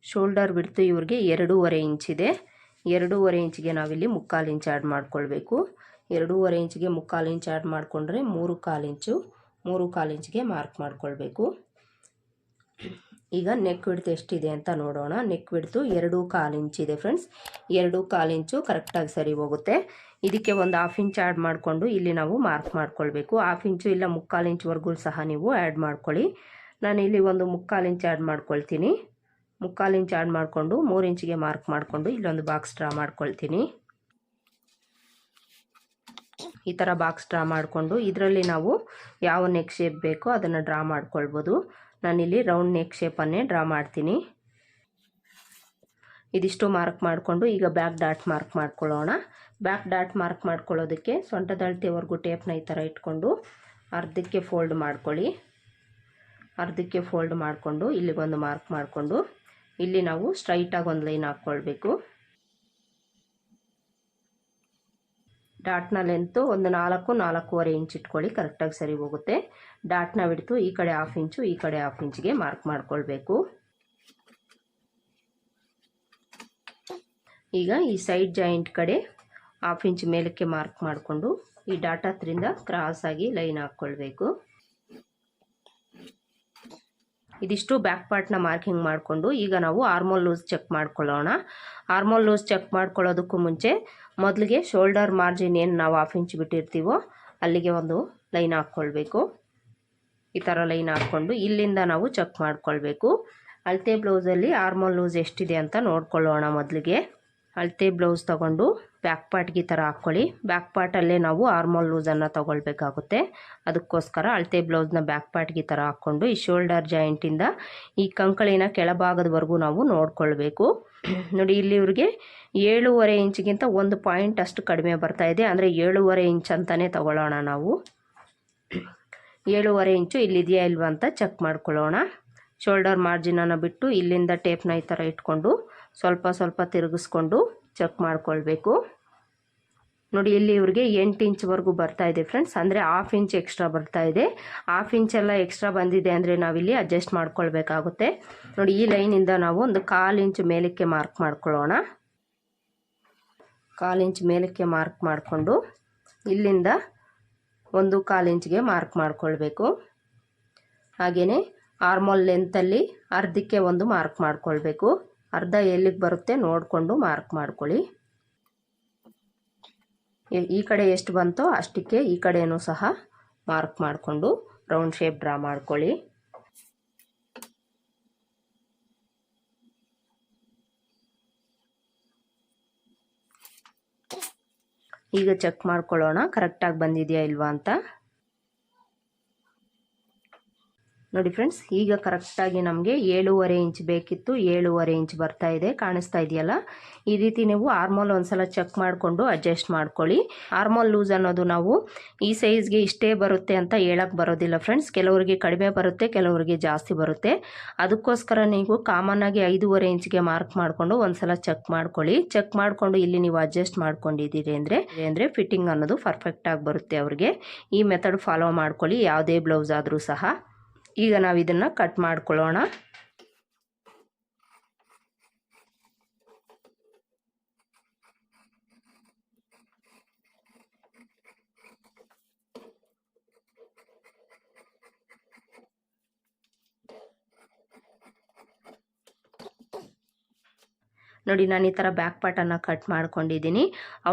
ಶೋಲ್ಡರ್ ಬಿಡ್ತು ಇವ್ರಿಗೆ ಎರಡೂವರೆ ಇಂಚಿದೆ ಎರಡೂವರೆ ಇಂಚಿಗೆ ನಾವಿಲ್ಲಿ ಮುಕ್ಕಾಲು ಇಂಚ್ ಆ್ಯಡ್ ಮಾಡ್ಕೊಳ್ಬೇಕು. ಎರಡೂವರೆ ಇಂಚಿಗೆ ಮುಕ್ಕಾಲು ಇಂಚ್ ಆ್ಯಡ್ ಮಾಡಿಕೊಂಡ್ರೆ ಮೂರು ಕಾಲು ಇಂಚು, ಮೂರು ಕಾಲು ಇಂಚಿಗೆ ಮಾರ್ಕ್ ಮಾಡ್ಕೊಳ್ಬೇಕು. ಈಗ ನೆಕ್ ಬಿಡ್ತು ಎಷ್ಟಿದೆ ಅಂತ ನೋಡೋಣ. ನೆಕ್ ಬಿಡ್ತು ಎರಡು ಕಾಲು ಇಂಚಿದೆ ಫ್ರೆಂಡ್ಸ್. ಎರಡು ಕಾಲು ಇಂಚು ಕರೆಕ್ಟಾಗಿ ಸರಿ ಹೋಗುತ್ತೆ. ಇದಕ್ಕೆ ಒಂದು ಹಾಫ್ ಇಂಚ್ ಆ್ಯಡ್ ಮಾಡಿಕೊಂಡು ಇಲ್ಲಿ ನಾವು ಮಾರ್ಕ್ ಮಾಡ್ಕೊಳ್ಬೇಕು. ಹಾಫ್ ಇಂಚು ಇಲ್ಲ ಮುಕ್ಕಾಲು ಇಂಚ್ವರೆಗೂ ಸಹ ನೀವು ಆ್ಯಡ್ ಮಾಡ್ಕೊಳ್ಳಿ. ನಾನು ಇಲ್ಲಿ ಒಂದು ಮುಕ್ಕಾಲು ಇಂಚ್ ಆ್ಯಡ್ ಮಾಡ್ಕೊಳ್ತೀನಿ. ಮುಕ್ಕಾಲು ಇಂಚ್ ಆ್ಯಡ್ ಮಾಡಿಕೊಂಡು ಮೂರು ಇಂಚಿಗೆ ಮಾರ್ಕ್ ಮಾಡಿಕೊಂಡು ಇಲ್ಲೊಂದು ಬಾಕ್ಸ್ ಡ್ರಾ ಮಾಡ್ಕೊಳ್ತೀನಿ. ಈ ಥರ ಬಾಕ್ಸ್ ಡ್ರಾ ಮಾಡಿಕೊಂಡು ಇದರಲ್ಲಿ ನಾವು ಯಾವ ನೆಕ್ ಶೇಪ್ ಬೇಕೋ ಅದನ್ನು ಡ್ರಾ ಮಾಡ್ಕೊಳ್ಬೋದು. ನಾನಿಲ್ಲಿ ರೌಂಡ್ ನೆಕ್ ಶೇಪನ್ನೇ ಡ್ರಾ ಮಾಡ್ತೀನಿ. ಇದಿಷ್ಟು ಮಾರ್ಕ್ ಮಾಡಿಕೊಂಡು ಈಗ ಬ್ಯಾಕ್ ಡಾಟ್ ಮಾರ್ಕ್ ಮಾಡ್ಕೊಳ್ಳೋಣ. ಬ್ಯಾಕ್ ಡಾಟ್ ಮಾರ್ಕ್ ಮಾಡ್ಕೊಳ್ಳೋದಕ್ಕೆ ಸೊಂಟದಳ್ತಿಯವರೆಗೂ ಟೇಪ್ನ ಈ ಥರ ಇಟ್ಕೊಂಡು ಅರ್ಧಕ್ಕೆ ಫೋಲ್ಡ್ ಮಾಡ್ಕೊಳ್ಳಿ. ಅರ್ಧಕ್ಕೆ ಫೋಲ್ಡ್ ಮಾಡಿಕೊಂಡು ಇಲ್ಲಿಗೊಂದು ಮಾರ್ಕ್ ಮಾಡಿಕೊಂಡು ಇಲ್ಲಿ ನಾವು ಸ್ಟ್ರೈಟಾಗಿ ಒಂದು ಲೈನ್ ಹಾಕ್ಕೊಳ್ಬೇಕು. ಡಾಟ್ನ ಲೆಂತು ಒಂದು ನಾಲ್ಕು, ನಾಲ್ಕೂವರೆ ಇಂಚ್ ಇಟ್ಕೊಳ್ಳಿ ಕರೆಕ್ಟಾಗಿ ಸರಿ ಹೋಗುತ್ತೆ. ಡಾಟ್ನ ಬಿಡ್ತು ಈ ಕಡೆ ಹಾಫ್ ಇಂಚು ಈ ಕಡೆ ಹಾಫ್ ಇಂಚ್ಗೆ ಮಾರ್ಕ್ ಮಾಡ್ಕೊಳ್ಬೇಕು. ಈಗ ಈ ಸೈಡ್ ಜಾಯಿಂಟ್ ಕಡೆ ಹಾಫ್ ಇಂಚ್ ಮೇಲಕ್ಕೆ ಮಾರ್ಕ್ ಮಾಡಿಕೊಂಡು ಈ ಡಾಟ್ ಕ್ರಾಸ್ ಆಗಿ ಲೈನ್ ಹಾಕ್ಕೊಳ್ಬೇಕು. ಇದಿಷ್ಟು ಬ್ಯಾಕ್ ಪಾರ್ಟ್ನ ಮಾರ್ಕಿಂಗ್ ಮಾಡಿಕೊಂಡು ಈಗ ನಾವು ಆರ್ಮೋಲ್ ಲೂಸ್ ಚೆಕ್ ಮಾಡ್ಕೊಳ್ಳೋಣ. ಆರ್ಮೋಲ್ ಲೂಸ್ ಚೆಕ್ ಮಾಡ್ಕೊಳ್ಳೋದಕ್ಕೂ ಮುಂಚೆ ಮೊದಲಿಗೆ ಶೋಲ್ಡರ್ ಮಾರ್ಜಿನ್ ಏನು ನಾವು ಹಾಫ್ ಇಂಚ್ ಬಿಟ್ಟಿರ್ತೀವೋ ಅಲ್ಲಿಗೆ ಒಂದು ಲೈನ್ ಹಾಕ್ಕೊಳ್ಬೇಕು. ಈ ಥರ ಲೈನ್ ಹಾಕ್ಕೊಂಡು ಇಲ್ಲಿಂದ ನಾವು ಚೆಕ್ ಮಾಡ್ಕೊಳ್ಬೇಕು. ಅಳತೆ ಬ್ಲೌಸಲ್ಲಿ ಆರ್ಮೋಲ್ ಲೂಸ್ ಎಷ್ಟಿದೆ ಅಂತ ನೋಡ್ಕೊಳ್ಳೋಣ ಮೊದಲಿಗೆ. ಅಳತೆ ಬ್ಲೌಸ್ ತಗೊಂಡು ಬ್ಯಾಕ್ ಪಾರ್ಟ್ಗೆ ಈ ಥರ ಹಾಕ್ಕೊಳ್ಳಿ. ಬ್ಯಾಕ್ ಪಾರ್ಟಲ್ಲೇ ನಾವು ಆರ್ಮಲ್ ಲೂಸನ್ನು ತೊಗೊಳ್ಬೇಕಾಗುತ್ತೆ. ಅದಕ್ಕೋಸ್ಕರ ಅಳತೆ ಬ್ಲೌಸ್ನ ಬ್ಯಾಕ್ ಪಾರ್ಟ್ಗೆ ಈ ಥರ ಹಾಕ್ಕೊಂಡು ಈ ಶೋಲ್ಡರ್ ಜಾಯಿಂಟಿಂದ ಈ ಕಂಕಳಿನ ಕೆಳಭಾಗದವರೆಗೂ ನಾವು ನೋಡ್ಕೊಳ್ಬೇಕು. ನೋಡಿ, ಇಲ್ಲಿ ಇವ್ರಿಗೆ ಏಳೂವರೆ ಇಂಚ್ಗಿಂತ ಒಂದು ಪಾಯಿಂಟ್ ಅಷ್ಟು ಕಡಿಮೆ ಬರ್ತಾ ಇದೆ. ಅಂದರೆ ಏಳೂವರೆ ಇಂಚ್ ಅಂತಲೇ ತಗೊಳ್ಳೋಣ ನಾವು. ಏಳೂವರೆ ಇಂಚು ಇಲ್ಲಿದೆಯಾ ಇಲ್ವಾ ಅಂತ ಚೆಕ್ ಮಾಡ್ಕೊಳ್ಳೋಣ. ಶೋಲ್ಡರ್ ಮಾರ್ಜಿನನ್ನು ಬಿಟ್ಟು ಇಲ್ಲಿಂದ ಟೇಪ್ನ ಈ ಥರ ಇಟ್ಕೊಂಡು ಸ್ವಲ್ಪ ಸ್ವಲ್ಪ ತಿರುಗಿಸ್ಕೊಂಡು ಚೆಕ್ ಮಾಡ್ಕೊಳ್ಬೇಕು. ನೋಡಿ, ಇಲ್ಲಿ ಇವ್ರಿಗೆ ಎಂಟು ಇಂಚ್ವರೆಗೂ ಬರ್ತಾ ಇದೆ ಫ್ರೆಂಡ್ಸ್. ಅಂದರೆ ಹಾಫ್ ಇಂಚ್ ಎಕ್ಸ್ಟ್ರಾ ಬರ್ತಾ ಇದೆ. ಹಾಫ್ ಇಂಚ್ ಎಲ್ಲ ಎಕ್ಸ್ಟ್ರಾ ಬಂದಿದೆ ಅಂದರೆ ನಾವಿಲ್ಲಿ ಅಡ್ಜಸ್ಟ್ ಮಾಡ್ಕೊಳ್ಬೇಕಾಗುತ್ತೆ. ನೋಡಿ, ಈ ಲೈನಿಂದ ನಾವು ಒಂದು ಕಾಲು ಇಂಚ್ ಮೇಲಕ್ಕೆ ಮಾರ್ಕ್ ಮಾಡ್ಕೊಳ್ಳೋಣ. ಕಾಲು ಇಂಚ್ ಮೇಲಕ್ಕೆ ಮಾರ್ಕ್ ಮಾಡಿಕೊಂಡು ಇಲ್ಲಿಂದ ಒಂದು ಕಾಲು ಇಂಚ್ಗೆ ಮಾರ್ಕ್ ಮಾಡಿಕೊಳ್ಬೇಕು. ಹಾಗೆಯೇ ಆರ್ಮೋಲ್ ಲೆಂತಲ್ಲಿ ಅರ್ಧಕ್ಕೆ ಒಂದು ಮಾರ್ಕ್ ಮಾಡ್ಕೊಳ್ಬೇಕು. ಅರ್ಧ ಎಲ್ಲಿಗೆ ಬರುತ್ತೆ ನೋಡಿಕೊಂಡು ಮಾರ್ಕ್ ಮಾಡ್ಕೊಳ್ಳಿ. ಈ- ಕಡೆ ಎಷ್ಟು ಬಂತೋ ಅಷ್ಟಕ್ಕೆ ಈ ಕಡೆಯೂ ಸಹ ಮಾರ್ಕ್ ಮಾಡಿಕೊಂಡು ರೌಂಡ್ ಶೇಪ್ ಡ್ರಾ ಮಾಡ್ಕೊಳ್ಳಿ. ಈಗ ಚೆಕ್ ಮಾಡ್ಕೊಳ್ಳೋಣ, ಕರೆಕ್ಟಾಗಿ ಬಂದಿದೆಯಾ ಇಲ್ವಾ ಅಂತ. ನೋಡಿ ಫ್ರೆಂಡ್ಸ್ ಈಗ ಕರೆಕ್ಟಾಗಿ ನಮಗೆ ಏಳೂವರೆ ಇಂಚ್ ಬೇಕಿತ್ತು, ಏಳೂವರೆ ಇಂಚ್ ಬರ್ತಾ ಇದೆ, ಕಾಣಿಸ್ತಾ ಇದೆಯಲ್ಲ? ಈ ರೀತಿ ನೀವು ಆರ್ಮೋಲ್ ಒಂದ್ಸಲ ಚೆಕ್ ಮಾಡಿಕೊಂಡು ಅಡ್ಜಸ್ಟ್ ಮಾಡ್ಕೊಳ್ಳಿ. ಆರ್ಮೋಲ್ ಲೂಸ್ ಅನ್ನೋದು ನಾವು ಈ ಸೈಜ್ಗೆ ಇಷ್ಟೇ ಬರುತ್ತೆ ಅಂತ ಹೇಳಕ್ಕೆ ಬರೋದಿಲ್ಲ ಫ್ರೆಂಡ್ಸ್ ಕೆಲವರಿಗೆ ಕಡಿಮೆ ಬರುತ್ತೆ, ಕೆಲವರಿಗೆ ಜಾಸ್ತಿ ಬರುತ್ತೆ. ಅದಕ್ಕೋಸ್ಕರ ನೀವು ಕಾಮನ್ ಆಗಿ ಐದೂವರೆ ಇಂಚ್ಗೆ ಮಾರ್ಕ್ ಮಾಡಿಕೊಂಡು ಒಂದ್ಸಲ ಚೆಕ್ ಮಾಡ್ಕೊಳ್ಳಿ. ಚೆಕ್ ಮಾಡಿಕೊಂಡು ಇಲ್ಲಿ ನೀವು ಅಡ್ಜಸ್ಟ್ ಮಾಡ್ಕೊಂಡಿದ್ದೀರಿ ಅಂದರೆ ಅಂದರೆ ಫಿಟ್ಟಿಂಗ್ ಅನ್ನೋದು ಪರ್ಫೆಕ್ಟಾಗಿ ಬರುತ್ತೆ ಅವ್ರಿಗೆ. ಈ ಮೆಥಡ್ ಫಾಲೋ ಮಾಡ್ಕೊಳ್ಳಿ, ಯಾವುದೇ ಬ್ಲೌಸ್ ಆದರೂ ಸಹ. ಈಗ ನಾವು ಇದನ್ನು ಕಟ್ ಮಾಡ್ಕೊಳ್ಳೋಣ. ನೋಡಿ, ನಾನು ಈ ಥರ ಬ್ಯಾಕ್ ಪಾರ್ಟನ್ನು ಕಟ್ ಮಾಡ್ಕೊಂಡಿದ್ದೀನಿ.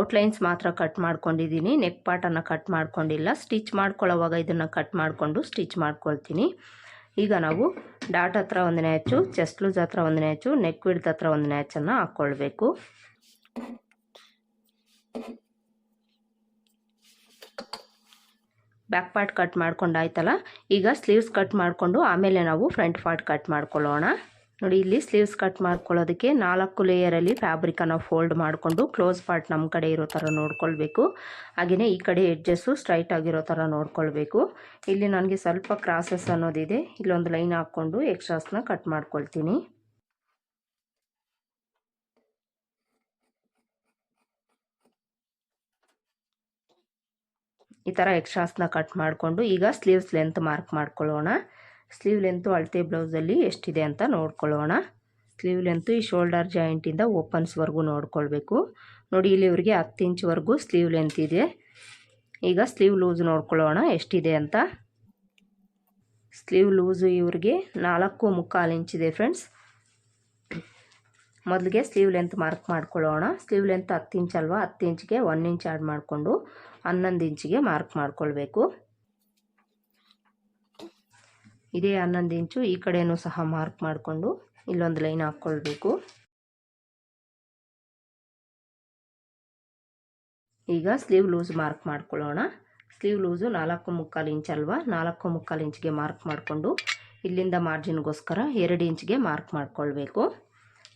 ಔಟ್ಲೈನ್ಸ್ ಮಾತ್ರ ಕಟ್ ಮಾಡ್ಕೊಂಡಿದ್ದೀನಿ. ನೆಕ್ ಪಾರ್ಟನ್ನು ಕಟ್ ಮಾಡ್ಕೊಂಡಿಲ್ಲ. ಸ್ಟಿಚ್ ಮಾಡ್ಕೊಳ್ಳೋವಾಗ ಇದನ್ನು ಕಟ್ ಮಾಡಿಕೊಂಡು ಸ್ಟಿಚ್ ಮಾಡ್ಕೊಳ್ತೀನಿ. ಈಗ ನಾವು ಡಾಟ್ ಹತ್ರ ಒಂದನೇ ಹೆಚ್ಚು ಚೆಸ್ಟ್ ಲೂಸ್ ಹತ್ರ ಒಂದನೇ ಹೆಚ್ಚು ನೆಕ್ ವಿಡ್ತ್ ಹತ್ರ ಒಂದನೇ ಹೆಚ್ಚನ್ನು ಹಾಕ್ಕೊಳ್ಬೇಕು ಬ್ಯಾಕ್ ಪಾರ್ಟ್ ಕಟ್ ಮಾಡ್ಕೊಂಡಾಯ್ತಲ್ಲ ಈಗ ಸ್ಲೀವ್ಸ್ ಕಟ್ ಮಾಡಿಕೊಂಡು ಆಮೇಲೆ ನಾವು ಫ್ರಂಟ್ ಪಾರ್ಟ್ ಕಟ್ ಮಾಡ್ಕೊಳ್ಳೋಣ. ನೋಡಿ, ಇಲ್ಲಿ ಸ್ಲೀವ್ಸ್ ಕಟ್ ಮಾಡ್ಕೊಳ್ಳೋದಕ್ಕೆ ನಾಲ್ಕು ಲೇಯರಲ್ಲಿ ಫ್ಯಾಬ್ರಿಕನ್ನು ಫೋಲ್ಡ್ ಮಾಡಿಕೊಂಡು ಕ್ಲೋಸ್ ಪಾರ್ಟ್ ನಮ್ಮ ಕಡೆ ಇರೋ ಥರ ನೋಡ್ಕೊಳ್ಬೇಕು. ಹಾಗೆಯೇ ಈ ಕಡೆ ಎಡ್ಜಸ್ಸು ಸ್ಟ್ರೈಟ್ ಆಗಿರೋ ಥರ ನೋಡ್ಕೊಳ್ಬೇಕು. ಇಲ್ಲಿ ನನಗೆ ಸ್ವಲ್ಪ ಕ್ರಾಸಸ್ ಅನ್ನೋದಿದೆ. ಇಲ್ಲೊಂದು ಲೈನ್ ಹಾಕ್ಕೊಂಡು ಎಕ್ಸ್ಟ್ರಾಸ್ನ ಕಟ್ ಮಾಡ್ಕೊಳ್ತೀನಿ. ಈ ಥರ ಎಕ್ಸ್ಟ್ರಾಸ್ನ ಕಟ್ ಮಾಡಿಕೊಂಡು ಈಗ ಸ್ಲೀವ್ಸ್ ಲೆಂತ್ ಮಾರ್ಕ್ ಮಾಡ್ಕೊಳ್ಳೋಣ. ಸ್ಲೀವ್ ಲೆಂತು ಅಳತೆ ಬ್ಲೌಸಲ್ಲಿ ಎಷ್ಟಿದೆ ಅಂತ ನೋಡ್ಕೊಳ್ಳೋಣ. ಸ್ಲೀವ್ ಲೆಂತು ಈ ಶೋಲ್ಡರ್ ಜಾಯಿಂಟಿಂದ ಓಪನ್ಸ್ವರೆಗೂ ನೋಡ್ಕೊಳ್ಬೇಕು. ನೋಡಿ, ಇಲ್ಲಿ ಇವರಿಗೆ ಹತ್ತು ಇಂಚ್ವರೆಗೂ ಸ್ಲೀವ್ ಲೆಂತ್ ಇದೆ. ಈಗ ಸ್ಲೀವ್ ಲೂಸ್ ನೋಡ್ಕೊಳ್ಳೋಣ ಎಷ್ಟಿದೆ ಅಂತ. ಸ್ಲೀವ್ ಲೂಸು ಇವ್ರಿಗೆ ನಾಲ್ಕು ಮುಕ್ಕಾಲು ಇಂಚಿದೆ ಫ್ರೆಂಡ್ಸ್. ಮೊದಲಿಗೆ ಸ್ಲೀವ್ ಲೆಂತ್ ಮಾರ್ಕ್ ಮಾಡ್ಕೊಳ್ಳೋಣ. ಸ್ಲೀವ್ ಲೆಂತ್ ಹತ್ತು ಇಂಚ್ ಅಲ್ವಾ? ಹತ್ತು ಇಂಚ್ಗೆ ಒನ್ ಇಂಚ್ ಆ್ಯಡ್ ಮಾಡಿಕೊಂಡು ಹನ್ನೊಂದು ಇಂಚಿಗೆ ಮಾರ್ಕ್ ಮಾಡ್ಕೊಳ್ಬೇಕು. ಇದೇ ಹನ್ನೊಂದು ಇಂಚು ಈ ಕಡೆಯೂ ಸಹ ಮಾರ್ಕ್ ಮಾಡಿಕೊಂಡು ಇಲ್ಲೊಂದು ಲೈನ್ ಹಾಕ್ಕೊಳ್ಬೇಕು. ಈಗ ಸ್ಲೀವ್ ಲೂಸ್ ಮಾರ್ಕ್ ಮಾಡ್ಕೊಳ್ಳೋಣ. ಸ್ಲೀವ್ ಲೂಸು ನಾಲ್ಕು ಮುಕ್ಕಾಲು ಇಂಚ್ ಅಲ್ವಾ? ನಾಲ್ಕು ಮುಕ್ಕಾಲು ಇಂಚ್ಗೆ ಮಾರ್ಕ್ ಮಾಡಿಕೊಂಡು ಇಲ್ಲಿಂದ ಮಾರ್ಜಿನ್ಗೋಸ್ಕರ ಎರಡು ಇಂಚ್ಗೆ ಮಾರ್ಕ್ ಮಾಡ್ಕೊಳ್ಬೇಕು.